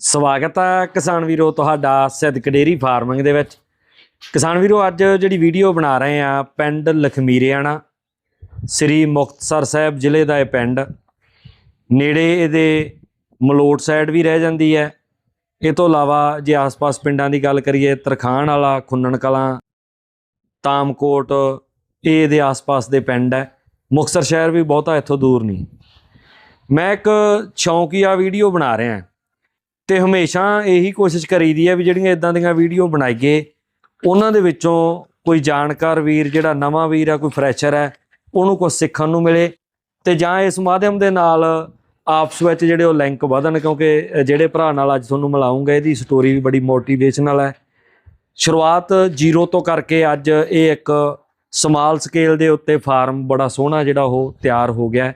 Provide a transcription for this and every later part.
ਸਵਾਗਤ ਹੈ ਕਿਸਾਨ ਵੀਰੋ ਤੁਹਾਡਾ ਸਿੱਧਕ ਡੇਰੀ ਫਾਰਮਿੰਗ ਦੇ ਵਿੱਚ। ਕਿਸਾਨ ਵੀਰੋ, ਅੱਜ ਜਿਹੜੀ ਵੀਡੀਓ ਬਣਾ ਰਹੇ ਆ, ਪਿੰਡ ਲਖਮੀਰਿਆਣਾ, ਸ੍ਰੀ ਮੁਕਤਸਰ ਸਾਹਿਬ ਜ਼ਿਲ੍ਹੇ ਦਾ ਇਹ ਪਿੰਡ। ਨੇੜੇ ਇਹਦੇ ਮਲੋਟ ਸਾਈਡ ਵੀ ਰਹਿ ਜਾਂਦੀ ਹੈ। ਇਹ ਤੋਂ ਇਲਾਵਾ ਜੇ ਆਸ-ਪਾਸ ਪਿੰਡਾਂ ਦੀ ਗੱਲ ਕਰੀਏ, ਤਰਖਾਣ ਵਾਲਾ, ਖੁੰਨਣ ਕਲਾਂ, ਤਾਮਕੋਟ, ਇਹ ਇਹਦੇ ਆਸ-ਪਾਸ ਦੇ ਪਿੰਡ ਹੈ। ਮੁਕਤਸਰ ਸ਼ਹਿਰ ਵੀ ਬਹੁਤਾ ਇੱਥੋਂ ਦੂਰ ਨਹੀਂ। ਮੈਂ ਇੱਕ ਸ਼ੌਂਕੀਆ ਵੀਡੀਓ ਬਣਾ ਰਿਹਾ। ਤੇ ਹਮੇਸ਼ਾ ਇਹੀ ਕੋਸ਼ਿਸ਼ ਕਰੀਦੀ ਹੈ ਵੀ ਜਿਹੜੀਆਂ ਇਦਾਂ ਦੀਆਂ ਵੀਡੀਓ ਬਣਾਈਏ, ਉਹਨਾਂ ਦੇ ਵਿੱਚੋਂ ਕੋਈ ਜਾਣਕਾਰ ਵੀਰ ਜਿਹੜਾ ਨਵਾਂ ਵੀਰ ਹੈ ਕੋਈ ਫਰੈਸ਼ਰ ਹੈ ਉਹਨੂੰ ਕੁਝ ਸਿੱਖਣ ਨੂੰ ਮਿਲੇ ਤੇ ਜਾਂ ਇਸ ਮਾਧਿਅਮ ਦੇ ਨਾਲ ਆਪਸ ਵਿੱਚ ਜਿਹੜੇ ਉਹ ਲਿੰਕ ਵਧਣ ਕਿਉਂਕਿ ਜਿਹੜੇ ਭਰਾ ਨਾਲ ਅੱਜ ਤੁਹਾਨੂੰ ਮਿਲਾਉਂਗਾ, ਇਹਦੀ ਸਟੋਰੀ ਵੀ ਬੜੀ ਮੋਟੀਵੇਸ਼ਨਲ ਹੈ। ਸ਼ੁਰੂਆਤ ਜ਼ੀਰੋ ਤੋਂ ਕਰਕੇ ਅੱਜ ਇਹ ਇੱਕ ਸਮਾਲ ਸਕੇਲ ਦੇ ਉੱਤੇ ਫਾਰਮ ਬੜਾ ਸੋਹਣਾ ਜਿਹੜਾ ਉਹ ਤਿਆਰ ਹੋ ਗਿਆ।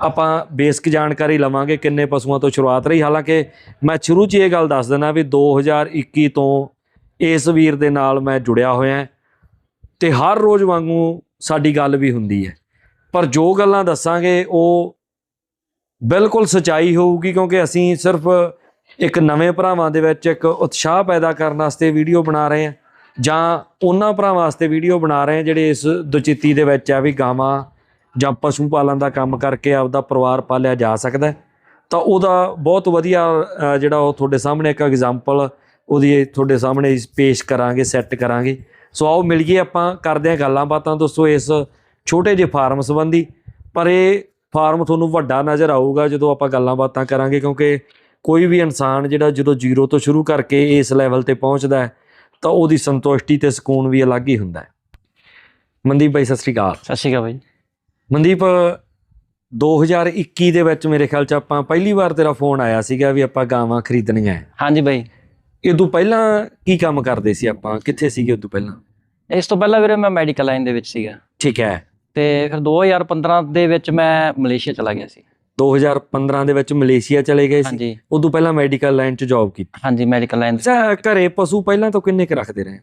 ਆਪਾਂ ਬੇਸਿਕ ਜਾਣਕਾਰੀ ਲਵਾਂਗੇ ਕਿੰਨੇ ਪਸ਼ੂਆਂ ਤੋਂ ਸ਼ੁਰੂਆਤ ਰਹੀ। ਹਾਲਾਂਕਿ ਮੈਂ ਸ਼ੁਰੂ 'ਚ ਇਹ ਗੱਲ ਦੱਸ ਦਿੰਦਾ ਵੀ 2021 ਤੋਂ ਇਸ ਵੀਰ ਦੇ ਨਾਲ ਮੈਂ ਜੁੜਿਆ ਹੋਇਆ ਹਾਂ ਤੇ ਹਰ ਰੋਜ਼ ਵਾਂਗੂ ਸਾਡੀ ਗੱਲ ਵੀ ਹੁੰਦੀ ਹੈ। ਪਰ ਜੋ ਗੱਲਾਂ ਦੱਸਾਂਗੇ ਉਹ ਬਿਲਕੁਲ ਸਚਾਈ ਹੋਊਗੀ ਕਿਉਂਕਿ ਅਸੀਂ ਸਿਰਫ ਇੱਕ ਨਵੇਂ ਭਰਾਵਾਂ ਦੇ ਵਿੱਚ ਇੱਕ ਉਤਸ਼ਾਹ ਪੈਦਾ ਕਰਨ ਵਾਸਤੇ ਵੀਡੀਓ ਬਣਾ ਰਹੇ ਹਾਂ ਜਾਂ ਉਹਨਾਂ ਭਰਾਵਾਂ ਵਾਸਤੇ ਵੀਡੀਓ ਬਣਾ ਰਹੇ ਹਾਂ ਜਿਹੜੇ ਇਸ ਦੁਚਿੱਤੀ ਦੇ ਵਿੱਚ ਆ ਵੀ ਗਾਵਾਂ ਜਾਂ ਪਸ਼ੂ ਪਾਲਣ ਦਾ ਕੰਮ ਕਰਕੇ ਆਪਦਾ ਪਰਿਵਾਰ ਪਾਲਿਆ ਜਾ ਸਕਦਾ ਤਾਂ ਉਹਦਾ ਬਹੁਤ ਵਧੀਆ ਜਿਹੜਾ ਉਹ ਤੁਹਾਡੇ ਸਾਹਮਣੇ ਇੱਕ ਐਗਜ਼ਾਮਪਲ ਉਹਦੀ ਤੁਹਾਡੇ ਸਾਹਮਣੇ ਪੇਸ਼ ਕਰਾਂਗੇ ਸੈੱਟ ਕਰਾਂਗੇ। ਸੋ ਆਓ ਮਿਲੀਏ ਆਪਾਂ, ਕਰਦੇ ਹਾਂ ਗੱਲਾਂ ਬਾਤਾਂ। ਦੋਸਤੋ, ਇਸ ਛੋਟੇ ਜਿਹੇ ਫਾਰਮ ਸੰਬੰਧੀ, ਪਰ ਇਹ ਫਾਰਮ ਤੁਹਾਨੂੰ ਵੱਡਾ ਨਜ਼ਰ ਆਊਗਾ ਜਦੋਂ ਆਪਾਂ ਗੱਲਾਂ ਬਾਤਾਂ ਕਰਾਂਗੇ, ਕਿਉਂਕਿ ਕੋਈ ਵੀ ਇਨਸਾਨ ਜਿਹੜਾ ਜਦੋਂ ਜ਼ੀਰੋ ਤੋਂ ਸ਼ੁਰੂ ਕਰਕੇ ਇਸ ਲੈਵਲ ਤੇ ਪਹੁੰਚਦਾ ਹੈ, ਤਾਂ ਉਹਦੀ ਸੰਤੁਸ਼ਟੀ ਤੇ ਸਕੂਨ ਵੀ ਅਲੱਗ ਹੀ ਹੁੰਦਾ ਹੈ। ਮਨਦੀਪ ਭਾਈ ਸਤਿ ਸ੍ਰੀ ਅਕਾਲ। ਸਤਿ ਸ਼੍ਰੀ ਅਕਾਲ ਬਾਈ। ਮਨਦੀਪ 2021 ਦੇ ਵਿੱਚ ਮੇਰੇ ਖਿਆਲ ਚ ਆਪਾਂ ਪਹਿਲੀ ਵਾਰ ਤੇਰਾ ਫੋਨ ਆਇਆ ਸੀਗਾ ਵੀ ਆਪਾਂ ਗਾਵਾਂ ਖਰੀਦਣੀਆਂ ਹੈ ਹਾਂਜੀ ਬਾਈ। ਇਹ ਤੋਂ ਪਹਿਲਾਂ ਕੀ ਕੰਮ ਕਰਦੇ ਸੀ ਆਪਾਂ? ਕਿੱਥੇ ਸੀਗੇ ਉਦੋਂ ਪਹਿਲਾਂ? ਇਸ ਤੋਂ ਪਹਿਲਾਂ ਵੀਰੇ ਮੈਂ ਮੈਡੀਕਲ ਲਾਈਨ ਦੇ ਵਿੱਚ ਸੀਗਾ। ਠੀਕ ਹੈ ਤੇ ਫਿਰ 2015 ਦੇ ਵਿੱਚ ਮੈਂ ਮਲੇਸ਼ੀਆ ਚਲਾ ਗਿਆ ਸੀ। 2015 ਦੇ ਵਿੱਚ ਮਲੇਸ਼ੀਆ ਚਲੇ ਗਏ ਸੀ। ਉਦੋਂ ਪਹਿਲਾਂ ਮੈਡੀਕਲ ਲਾਈਨ 'ਚ ਜੌਬ ਕੀਤੀ। ਹਾਂਜੀ ਮੈਡੀਕਲ ਲਾਈਨ ਅੱਛਾ ਘਰੇ ਪਸ਼ੂ ਪਹਿਲਾਂ ਤੋਂ ਕਿੰਨੇ ਕੁ ਰੱਖਦੇ ਰਹੇ?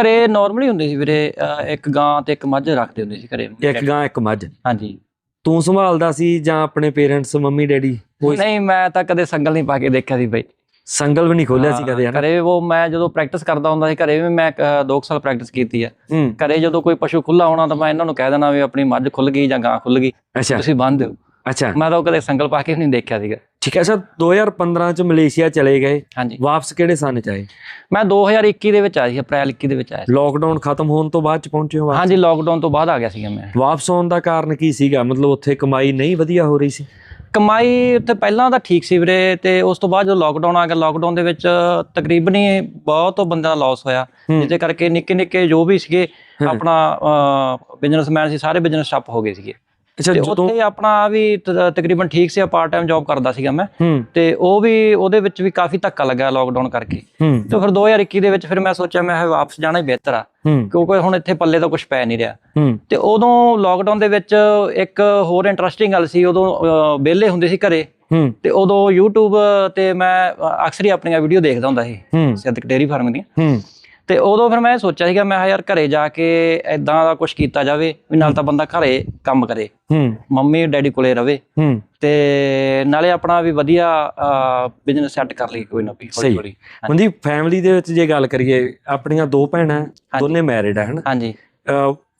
ਘਰੇ ਨਾਰਮਲੀ ਹੁੰਦੇ ਸੀ ਵੀਰੇ ਅਹ ਇੱਕ ਗਾਂ ਤੇ ਇੱਕ ਮੱਝ ਰੱਖਦੇ ਹੁੰਦੇ ਸੀ ਘਰੇ। ਇੱਕ ਗਾਂ ਇੱਕ ਮੱਝ। ਹਾਂਜੀ। ਤੂੰ ਸੰਭਾਲਦਾ ਸੀ ਜਾਂ ਆਪਣੇ ਪੇਰੈਂਟਸ ਮੰਮੀ ਡੈਡੀ? ਕੋਈ ਨਹੀਂ ਮੈਂ ਤਾਂ ਕਦੇ ਸੰਗਲ ਨਹੀਂ ਪਾ ਕੇ ਦੇਖਿਆ ਸੀ ਬਾਈ। ਸੰਗਲ ਵੀ ਨਹੀਂ ਖੋਲਿਆ ਸੀ ਕਦੇ ਹਨਾ? ਘਰੇ ਉਹ ਮੈਂ ਜਦੋਂ ਪ੍ਰੈਕਟਿਸ ਕਰਦਾ ਹੁੰਦਾ ਸੀ ਘਰੇ ਵੀ ਮੈਂ 2 ਸਾਲ ਪ੍ਰੈਕਟਿਸ ਕੀਤੀ ਆ। ਹੂੰ। ਘਰੇ ਜਦੋਂ ਕੋਈ ਪਸ਼ੂ ਖੁੱਲਾ ਹੋਣਾ ਤਾਂ ਮੈਂ ਇਹਨਾਂ ਨੂੰ ਕਹਿ ਦੇਣਾ ਵੀ ਆਪਣੀ ਮੱਝ ਖੁੱਲ ਗਈ ਜਾਂ ਗਾਂ ਖੁੱਲ ਗਈ। ਅੱਛਾ। ਤੁਸੀਂ ਬੰਨ ਦਿਓ। ਅੱਛਾ। ਮੈਂ ਤਾਂ ਉਹ ਕਦੇ ਸੰਗਲ ਪਾ ਕੇ ਵੀ ਨਹੀਂ ਦੇਖਿਆ ਸੀਗਾ। ਠੀਕ ਹੈ ਅੱਛਾ 2015 ਚ ਮਲੇਸ਼ੀਆ ਚਲੇ ਗਏ। ਹਾਂਜੀ। ਵਾਪਸ ਕਿਹੜੇ ਸਾਲ ਚ ਆਏ? ਮੈਂ 2021 ਦੇ ਵਿੱਚ ਆਇਆ ਸੀ ਅਪ੍ਰੈਲ 21 ਦੇ ਵਿੱਚ ਆਇਆ ਸੀ। ਲੋਕਡਾਊਨ ਖਤਮ ਹੋਣ ਤੋਂ ਬਾਅਦ ਚ ਪਹੁੰਚੇ ਹੋ? ਹਾਂਜੀ ਲੋਕਡਾਊਨ ਤੋਂ ਬਾਅਦ ਆ ਗਿਆ ਸੀਗਾ ਮੈਂ। ਵਾਪਸ ਆਉਣ ਦਾ ਕਾਰਨ ਕੀ ਸੀਗਾ? ਮਤਲਬ ਉੱਥੇ ਕਮਾਈ ਨਹੀਂ ਵਧੀਆ ਹੋ ਰਹੀ ਸੀ? ਕਮਾਈ ਉੱਥੇ ਪਹਿਲਾਂ ਤਾਂ ਠੀਕ ਸੀ ਵੀਰੇ ਤੇ ਉਸ ਤੋਂ ਬਾਅਦ ਜਦੋਂ ਲੋਕਡਾਊਨ ਆ ਗਿਆ ਲੋਕਡਾਊਨ ਦੇ ਵਿੱਚ ਤਕਰੀਬਨ ਹੀ ਬਹੁਤ ਬੰਦਿਆਂ ਦਾ ਲਾਸ ਹੋਇਆ। ਜਿਹਦੇ ਕਰਕੇ ਨਿੱਕੇ ਨਿੱਕੇ ਜੋ ਵੀ ਸੀਗੇ। ਆਪਣਾ ਬਿਜ਼ਨਸਮੈਨ ਸੀ ਸਾਰੇ ਬਿਜ਼ਨਸ ਠੱਪ ਹੋ ਗਏ ਸੀਗੇ। ਅੱਛਾ ਤੇ ਉੱਥੇ ਆਪਣਾ ਵੀ ਤਕਰੀਬਨ ਠੀਕ ਸੀ ਪਾਰਟ ਟਾਈਮ ਜੌਬ ਕਰਦਾ ਸੀਗਾ ਮੈਂ। ਤੇ ਉਹ ਵੀ ਉਹਦੇ ਵਿੱਚ ਵੀ ਕਾਫੀ ਧੱਕਾ ਲੱਗਾ ਲੋਕਡਾਊਨ ਕਰਕੇ। ਤੇ ਫਿਰ 2021 ਦੇ ਵਿੱਚ ਫਿਰ ਮੈਂ ਸੋਚਿਆ ਮੈਂ ਵਾਪਸ ਜਾਣਾ ਹੀ ਬਿਹਤਰ ਆ। ਕਿਉਂਕਿ ਹੁਣ ਇੱਥੇ ਪੱਲੇ ਤਾਂ ਕੁਝ ਪੈ ਨਹੀਂ ਰਿਹਾ। ਤੇ ਉਦੋਂ ਲੋਕਡਾਊਨ ਦੇ ਵਿੱਚ ਇੱਕ ਹੋਰ ਇੰਟਰਸਟਿੰਗ ਗੱਲ ਸੀ ਉਦੋਂ ਵਿਹਲੇ ਹੁੰਦੇ ਸੀ ਘਰੇ। ਤੇ ਉਦੋਂ YouTube ਤੇ ਮੈਂ ਅਕਸਰ ਹੀ ਆਪਣੀਆਂ ਵੀਡੀਓ ਦੇਖਦਾ ਹੁੰਦਾ ਸੀ। ਸਿੱਧਕ ਡੇਰੀ ਫਾਰਮ ਦੀਆਂ। ਤੇ ਉਦੋਂ ਫਿਰ ਮੈਂ ਸੋਚਿਆ ਸੀਗਾ ਮੈਂ ਕਿਹਾ ਯਾਰ ਘਰੇ ਜਾ ਕੇ ਐਦਾਂ ਦਾ ਕੁਝ ਕੀਤਾ ਜਾਵੇ ਵੀ ਨਾਲ ਤਾਂ ਬੰਦਾ ਘਰੇ ਕੰਮ ਕਰੇ। ਹੂੰ। ਮੰਮੀ ਡੈਡੀ ਕੋਲੇ ਰਵੇ। ਹੂੰ। ਤੇ ਨਾਲੇ ਆਪਣਾ ਵੀ ਵਧੀਆ ਬਿਜ਼ਨਸ ਸੈੱਟ ਕਰ ਲਈ ਕੋਈ ਨਾ ਕੋਈ। ਹੌਲੀ ਹੌਲੀ। ਮਨਦੀਪ ਫੈਮਿਲੀ ਦੇ ਵਿੱਚ ਜੇ ਗੱਲ ਕਰੀਏ ਆਪਣੀਆਂ ਦੋ ਭੈਣਾਂ ਦੋਨੇ ਮੈਰਿਡ ਹੈ ਹਨਾ? ਹਾਂਜੀ।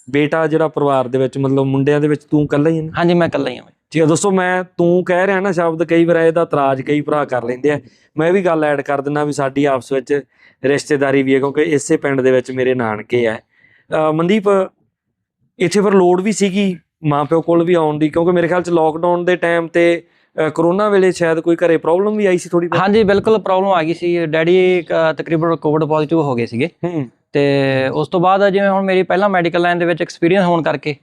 ਬੇਟਾ ਜਿਹੜਾ ਪਰਿਵਾਰ ਦੇ ਵਿੱਚ ਮਤਲਬ ਮੁੰਡਿਆਂ ਦੇ ਵਿੱਚ ਤੂੰ ਇਕੱਲਾ ਹੀ ਹੈ ਹਾਂਜੀ ਮੈਂ ਇਕੱਲਾ ਹੀ ਹਾਂ ਠੀਕ ਹੈ ਦੋਸਤੋ ਮੈਂ ਤੂੰ ਕਹਿ ਰਿਹਾ ਨਾ ਸ਼ਬਦ ਕਈ ਵਾਰ ਇਹਦਾ ਇਤਰਾਜ਼ ਕਈ ਭਰਾ ਕਰ ਲੈਂਦੇ ਆ। ਮੈਂ ਵੀ ਗੱਲ ਐਡ ਕਰ ਦਿੰਦਾ ਵੀ ਸਾਡੀ ਆਪਸ ਵਿੱਚ ਰਿਸ਼ਤੇਦਾਰੀ ਵੀ ਹੈ ਕਿਉਂਕਿ ਇਸੇ ਪਿੰਡ ਦੇ ਵਿੱਚ ਮੇਰੇ ਨਾਨਕੇ ਆ। ਮਨਦੀਪ ਇੱਥੇ ਫਿਰ ਲੋੜ ਵੀ ਸੀਗੀ ਮਾਪਿਓ ਕੋਲ ਵੀ ਆਉਣ ਦੀ ਕਿਉਂਕਿ ਮੇਰੇ ਖਿਆਲ ਚ ਲੋਕਡਾਊਨ ਦੇ ਟਾਈਮ ਤੇ ਕਰੋਨਾ ਵੇਲੇ ਸ਼ਾਇਦ ਕੋਈ ਘਰੇ ਪ੍ਰੋਬਲਮ ਵੀ ਆਈ ਸੀ ਥੋੜੀ ਹਾਂਜੀ ਬਿਲਕੁਲ ਪ੍ਰੋਬਲਮ ਆ ਗਈ ਸੀ। ਡੈਡੀ ਤਕਰੀਬਨ ਕੋਵਿਡ ਪੋਜ਼ਿਟਿਵ ਹੋ ਗਏ ਸੀਗੇ। ਤੇ ਉਸ ਤੋਂ ਬਾਅਦ ਜਿਵੇਂ ਹੁਣ ਮੇਰੀ ਪਹਿਲਾਂ ਮੈਡੀਕਲ ਲਾਈਨ ਦੇ ਵਿੱਚ ਐਕਸਪੀਰੀਅੰਸ ਹੋਣ ਕਰਕੇ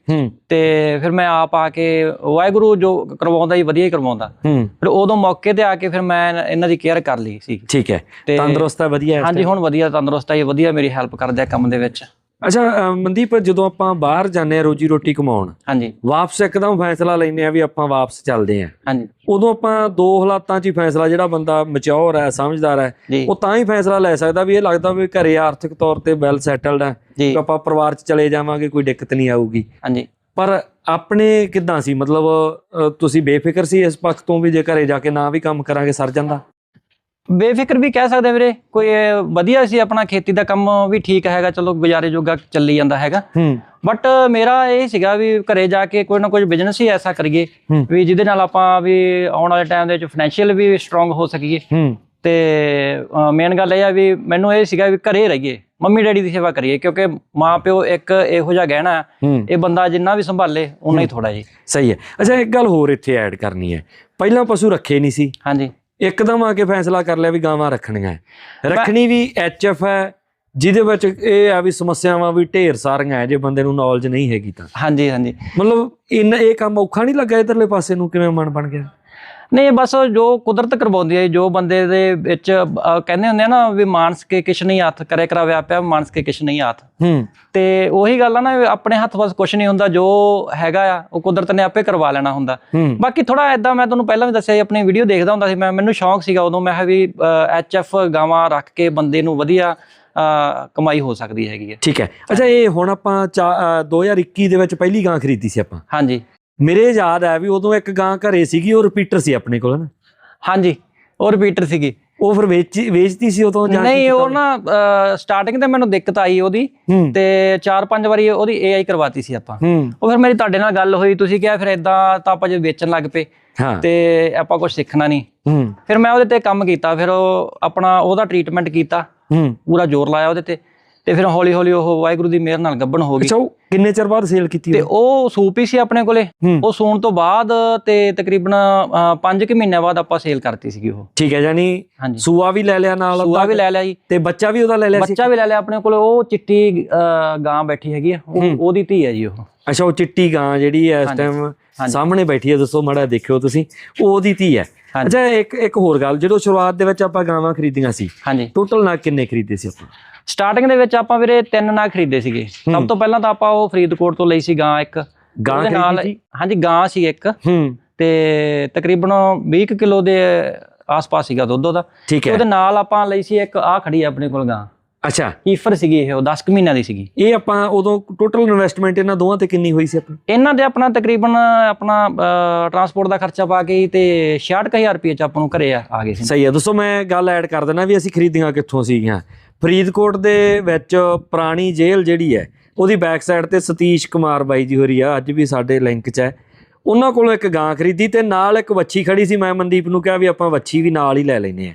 ਤੇ ਫਿਰ ਮੈਂ ਆਪ ਆ ਕੇ ਵਾਹਿਗੁਰੂ ਜੋ ਕਰਵਾਉਂਦਾ ਹੀ ਵਧੀਆ ਹੀ ਕਰਵਾਉਂਦਾ। ਫਿਰ ਉਦੋਂ ਮੌਕੇ ਤੇ ਆ ਕੇ ਫਿਰ ਮੈਂ ਇਹਨਾਂ ਦੀ ਕੇਅਰ ਕਰ ਲਈ ਸੀ। ਠੀਕ ਹੈ। ਤੰਦਰੁਸਤ ਹੈ ਵਧੀਆ ਹਾਂਜੀ ਹੁਣ ਵਧੀਆ ਤੰਦਰੁਸਤ ਹੈ ਵਧੀਆ ਮੇਰੀ ਹੈਲਪ ਕਰਦੇ ਕੰਮ ਦੇ ਵਿੱਚ। ਅੱਛਾ ਮਨਦੀਪ ਜਦੋਂ ਆਪਾਂ ਬਾਹਰ ਜਾਂਦੇ ਆ ਰੋਜੀ ਰੋਟੀ ਕਮਾਉਣ ਹਾਂਜੀ। ਵਾਪਸ ਇੱਕਦਮ ਫੈਸਲਾ ਲੈਂਦੇ ਆ ਵੀ ਆਪਾਂ ਵਾਪਸ ਚੱਲਦੇ ਆ ਹਾਂਜੀ। ਉਦੋਂ ਆਪਾਂ ਦੋ ਹਾਲਾਤਾਂ 'ਚ ਹੀ ਫੈਸਲਾ ਜਿਹੜਾ ਬੰਦਾ ਮੈਚੁਰ ਹੈ ਸਮਝਦਾਰ ਹੈ ਉਹ ਤਾਂ ਹੀ ਫੈਸਲਾ ਲੈ ਸਕਦਾ ਵੀ ਇਹ ਲੱਗਦਾ ਵੀ ਘਰੇ ਆਰਥਿਕ ਤੌਰ ਤੇ ਵੈਲ ਸੈਟਲਡ ਹੈ ਕਿ ਆਪਾਂ ਪਰਿਵਾਰ 'ਚ ਚਲੇ ਜਾਵਾਂਗੇ ਕੋਈ ਦਿੱਕਤ ਨਹੀਂ ਆਊਗੀ। ਹਾਂਜੀ। ਪਰ ਆਪਣੇ ਕਿੱਦਾਂ ਸੀ? ਮਤਲਬ ਤੁਸੀਂ ਬੇਫਿਕਰ ਸੀ ਇਸ ਪੱਖ ਤੋਂ ਵੀ ਜੇ ਘਰੇ ਜਾ ਕੇ ਨਾ ਵੀ ਕੰਮ ਕਰਾਂਗੇ ਸਰ ਜਾਂਦਾ? ਬੇਫਿਕਰ ਵੀ ਕਹਿ ਸਕਦੇ ਵੀਰੇ ਕੋਈ ਵਧੀਆ ਸੀ ਆਪਣਾ ਖੇਤੀ ਦਾ ਕੰਮ ਵੀ ਠੀਕ ਹੈਗਾ ਚਲੋ ਗੁਜ਼ਾਰੇ ਜੋਗਾ ਚੱਲੀ ਜਾਂਦਾ ਹੈਗਾ। ਬਟ ਮੇਰਾ ਇਹ ਸੀਗਾ ਵੀ ਘਰੇ ਜਾ ਕੇ ਕੋਈ ਨਾ ਕੋਈ ਬਿਜ਼ਨਸ ਹੀ ਐਸਾ ਕਰੀਏ। ਵੀ ਜਿਹਦੇ ਨਾਲ ਆਪਾਂ ਵੀ ਆਉਣ ਵਾਲੇ ਟਾਈਮ ਦੇ ਵਿੱਚ ਫਾਈਨੈਂਸ਼ੀਅਲ ਵੀ ਸਟਰੋਂਗ ਹੋ ਸਕੀਏ। ਤੇ ਮੇਨ ਗੱਲ ਇਹ ਆ ਵੀ ਮੈਨੂੰ ਇਹ ਸੀਗਾ ਵੀ ਘਰੇ ਰਹੀਏ ਮੰਮੀ ਡੈਡੀ ਦੀ ਸੇਵਾ ਕਰੀਏ ਕਿਉਂਕਿ ਮਾਂ ਪਿਓ ਇੱਕ ਇਹੋ ਜਿਹਾ ਗਹਿਣਾ ਇਹ ਬੰਦਾ ਜਿੰਨਾ ਵੀ ਸੰਭਾਲੇ ਉਨਾ ਹੀ ਥੋੜਾ ਜੀ। ਸਹੀ ਹੈ। ਅੱਛਾ ਇੱਕ ਗੱਲ ਹੋਰ ਇੱਥੇ ਐਡ ਕਰਨੀ ਹੈ। ਪਹਿਲਾਂ ਪਸ਼ੂ ਰੱਖੇ ਨਹੀਂ ਸੀ। ਹਾਂਜੀ। ਇੱਕਦਮ ਆ ਕੇ ਫੈਸਲਾ ਕਰ ਲਿਆ ਵੀ ਗਾਵਾਂ ਰੱਖਣੀਆਂ। ਰੱਖਣੀ ਵੀ ਐਚਐਫ ਹੈ ਜਿਹਦੇ ਵਿੱਚ ਇਹ ਆ ਵੀ ਸਮੱਸਿਆਵਾਂ ਵੀ ਢੇਰ ਸਾਰੀਆਂ ਹੈ ਜੇ ਬੰਦੇ ਨੂੰ ਨੌਲੇਜ ਨਹੀਂ ਹੈਗੀ ਤਾਂ। ਹਾਂਜੀ ਹਾਂਜੀ। ਮਤਲਬ ਇਹ ਕੰਮ ਔਖਾ ਨਹੀਂ ਲੱਗਾ ਇਧਰਲੇ ਪਾਸੇ ਨੂੰ ਕਿਵੇਂ ਮਨ ਬਣ ਗਿਆ? ਨਹੀਂ ਬਸ ਜੋ ਕੁਦਰਤ ਕਰਵਾਉਂਦੀ ਹੈ ਜੋ ਬੰਦੇ ਦੇ ਵਿੱਚ ਅਹ, ਕਹਿੰਦੇ ਹੁੰਦੇ ਆ ਨਾ ਵੀ ਮਾਨਸ ਕੇ ਕਿਛ ਨਹੀਂ ਹੱਥ ਕਰੇ ਕਰਾ ਵਿਆਪਿਆ ਮਾਨਸ ਕੇ ਕਿਛ ਨਹੀਂ ਹੱਥ ਹੂੰ। ਤੇ ਉਹੀ ਗੱਲ ਆ ਨਾ ਵੀ ਆਪਣੇ ਹੱਥ ਬਸ ਕੁਛ ਨਹੀਂ ਹੁੰਦਾ ਜੋ ਹੈਗਾ ਆ ਉਹ ਕੁਦਰਤ ਨੇ ਆਪੇ ਕਰਵਾ ਲੈਣਾ ਹੁੰਦਾ। ਹੂੰ। ਬਾਕੀ ਥੋੜਾ ਐਦਾਂ ਮੈਂ ਤੁਹਾਨੂੰ ਪਹਿਲਾਂ ਵੀ ਦੱਸਿਆ ਸੀ ਆਪਣੀ ਵੀਡੀਓ ਦੇਖਦਾ ਹੁੰਦਾ ਸੀ ਮੈਂ ਮੈਨੂੰ ਸ਼ੌਂਕ ਸੀਗਾ ਉਦੋਂ ਮੈਂ ਕਿਹਾ ਵੀ ਐਚਐਫ ਗਾਵਾਂ ਰੱਖ ਕੇ ਬੰਦੇ ਨੂੰ ਵਧੀਆ ਅਹ, ਕਮਾਈ ਹੋ ਸਕਦੀ ਹੈਗੀ ਹੈ। ਠੀਕ ਹੈ। ਅੱਛਾ ਇਹ ਹੁਣ ਆਪਾਂ ਚਾ- ਅ, 2021 ਦੇ ਵਿੱਚ ਪਹਿਲੀ ਗਾਂ ਖਰੀਦੀ ਸੀ ਆਪਾਂ। ਹਾਂਜੀ। ਮੇਰੇ ਯਾਦ ਹੈ ਵੀ ਉਦੋਂ ਇੱਕ ਗਾਂ ਘਰੇ ਸੀਗੀ ਉਹ ਰਿਪੀਟਰ ਸੀ ਆਪਣੇ ਕੋਲ ਨਾ ਹਾਂਜੀ ਉਹ ਰਿਪੀਟਰ ਸੀਗੀ। ਉਹ ਫਿਰ ਵੇਚ ਵੇਚਤੀ ਸੀ ਉਦੋਂ ਜਾਂ ਨਹੀਂ ਉਹ? ਨਾ ਸਟਾਰਟਿੰਗ ਤੇ ਮੈਨੂੰ ਦਿੱਕਤ ਆਈ ਉਹਦੀ ਤੇ ਚਾਰ ਪੰਜ ਵਾਰੀ ਉਹਦੀ ਏਆਈ ਕਰਵਾਤੀ ਸੀ ਆਪਾਂ। ਉਹ ਫਿਰ ਮੇਰੀ ਤੁਹਾਡੇ ਨਾਲ ਗੱਲ ਹੋਈ ਤੁਸੀਂ ਕਿਹਾ ਫਿਰ ਇਦਾਂ ਤਾਂ ਆਪਾਂ ਜੇ ਵੇਚਣ ਲੱਗ ਪਏ ਤੇ ਆਪਾਂ ਕੁਝ ਸਿੱਖਣਾ ਨਹੀਂ। ਫਿਰ ਮੈਂ ਉਹਦੇ ਤੇ ਕੰਮ ਕੀਤਾ ਫਿਰ ਉਹ ਆਪਣਾ ਉਹਦਾ ਟ੍ਰੀਟਮੈਂਟ ਕੀਤਾ। ਪੂਰਾ ਜ਼ੋਰ ਲਾਇਆ ਉਹਦੇ ਤੇ। ਤੇ ਫਿਰ ਹੌਲੀ ਹੌਲੀ ਉਹ ਵਾਹਿਗੁਰੂ ਦੀ ਮਿਹਰ ਨਾਲ ਗੱਭਣ ਹੋ ਗਈ। ਅੱਛਾ ਕਿੰਨੇ ਚਿਰ ਬਾਅਦ ਸੇਲ ਕੀਤੀ ਤੇ ਉਹ? ਸੂਪੀ ਸੀ ਆਪਣੇ ਕੋਲੇ। ਹੂੰ। ਉਹ ਸੂਣ ਤੋਂ ਬਾਅਦ ਤੇ ਤਕਰੀਬਨ 5 ਕਿ ਮਹੀਨਿਆਂ ਬਾਅਦ ਆਪਾਂ ਸੇਲ ਕਰਤੀ ਸੀਗੀ ਉਹ। ਠੀਕ ਹੈ ਜਾਨੀ ਸੂਆ ਵੀ ਲੈ ਲਿਆ ਨਾਲ ਸੂਆ ਵੀ ਲੈ ਲਿਆ ਜੀ। ਤੇ ਬੱਚਾ ਵੀ ਉਹਦਾ ਲੈ ਲਿਆ ਸੀ? ਬੱਚਾ ਵੀ ਲੈ ਲਿਆ ਆਪਣੇ ਕੋਲੇ ਉਹ ਚਿੱਟੀ ਗਾਂ ਬੈਠੀ ਹੈਗੀ ਆ। ਉਹ- ਉਹਦੀ ਧੀ ਹੈ ਜੀ ਉਹ। ਅੱਛਾ ਉਹ ਚਿੱਟੀ ਗਾਂ ਜਿਹੜੀ ਹੈ ਇਸ ਟਾਈਮ। ਸਾਹਮਣੇ ਬੈਠੀ ਹੈ ਦੱਸੋ ਮਾੜਾ ਦੇਖਿਓ ਤੁਸੀਂ। ਉਹ ਉਹਦੀ ਧੀ ਹੈ। ਅੱਛਾ ਇੱਕ ਇੱਕ ਹੋਰ ਗੱਲ ਜਦੋਂ ਸ਼ੁਰੂਆਤ ਦੇ ਵਿੱਚ ਆਪਾਂ ਗਾਵਾਂ ਖਰੀਦੀਆਂ ਸੀ ਹਾਂਜੀ। ਟੋਟਲ ਨਾ ਕਿੰਨੇ ਖਰੀਦੇ ਸੀ ਆਪਾਂ? ਸਟਾਰਟਿੰਗ ਦੇ ਵਿੱਚ ਆਪਾਂ ਵੀਰੇ ਤਿੰਨ ਨਾਗ ਖਰੀਦੇ ਸੀਗੇ। ਸਭ ਤੋਂ ਪਹਿਲਾਂ ਤਾਂ ਆਪਾਂ ਉਹ ਫਰੀਦਕੋਟ ਤੋਂ ਲਈ ਸੀ ਗਾਂ ਇੱਕ। ਗਾਂ ਖਰੀਦੀ ਸੀ? ਹਾਂਜੀ ਗਾਂ ਸੀ ਇੱਕ। ਹੂੰ। ਤੇ ਤਕਰੀਬਨ 20 ਕੁ ਕਿਲੋ ਦੇ ਆਸ-ਪਾਸ ਸੀਗਾ ਦੁੱਧ ਉਹਦਾ। ਠੀਕ ਤੇ ਹੈ। ਉਹਦੇ ਨਾਲ ਆਪਾਂ ਲਈ ਸੀ ਇੱਕ ਆ ਖੜੀ ਆਪਣੇ ਕੋਲ ਗਾਂ। ਅੱਛਾ। ਕੀਫਰ ਸੀਗੀ ਇਹ ਉਹ 10 ਕੁ ਮਹੀਨਿਆਂ ਦੀ ਸੀਗੀ। ਇਹ ਆਪਾਂ ਉਦੋਂ ਟੋਟਲ ਇਨਵੈਸਟਮੈਂਟ ਇਹਨਾਂ ਦੋਵਾਂ ਤੇ ਕਿੰਨੀ ਹੋਈ ਸੀ ਆਪਣੀ? ਇਹਨਾਂ ਦੇ ਆਪਣਾ ਤਕਰੀਬਨ ਆਪਣਾ ਟਰਾਂਸਪੋਰਟ ਦਾ ਖਰਚਾ ਪਾ ਕੇ ਤੇ 66000 ਰੁਪਏ ਚ ਆਪਾਂ ਨੂੰ ਘਰੇ ਆ ਆ ਗਏ ਸੀ। ਸਹੀ ਹੈ ਦੋਸਤੋ ਮੈਂ ਗੱਲ ਐਡ ਕਰ ਦਿੰਦਾ ਵੀ ਅਸੀਂ ਖਰੀਦੀਆਂ ਕਿੱਥੋਂ ਸੀਗੀਆਂ? ਫਰੀਦਕੋਟ ਦੇ ਵਿੱਚ ਪੁਰਾਣੀ ਜੇਲ੍ਹ ਜਿਹੜੀ ਹੈ, ਉਹਦੀ ਬੈਕ ਸਾਈਡ ਤੇ ਸਤੀਸ਼ ਕੁਮਾਰ ਬਾਈ ਜੀ ਹੋਰੀ ਆ, ਅੱਜ ਵੀ ਸਾਡੇ ਲਿੰਕ 'ਚ ਹੈ। ਉਹਨਾਂ ਕੋਲੋਂ ਇੱਕ ਗਾਂ ਖਰੀਦੀ ਤੇ ਨਾਲ ਇੱਕ ਵੱਛੀ ਖੜੀ ਸੀ, ਮੈਂ ਮਨਦੀਪ ਨੂੰ ਕਿਹਾ ਵੀ ਆਪਾਂ ਵੱਛੀ ਵੀ ਨਾਲ ਹੀ ਲੈ ਲੈਨੇ ਆ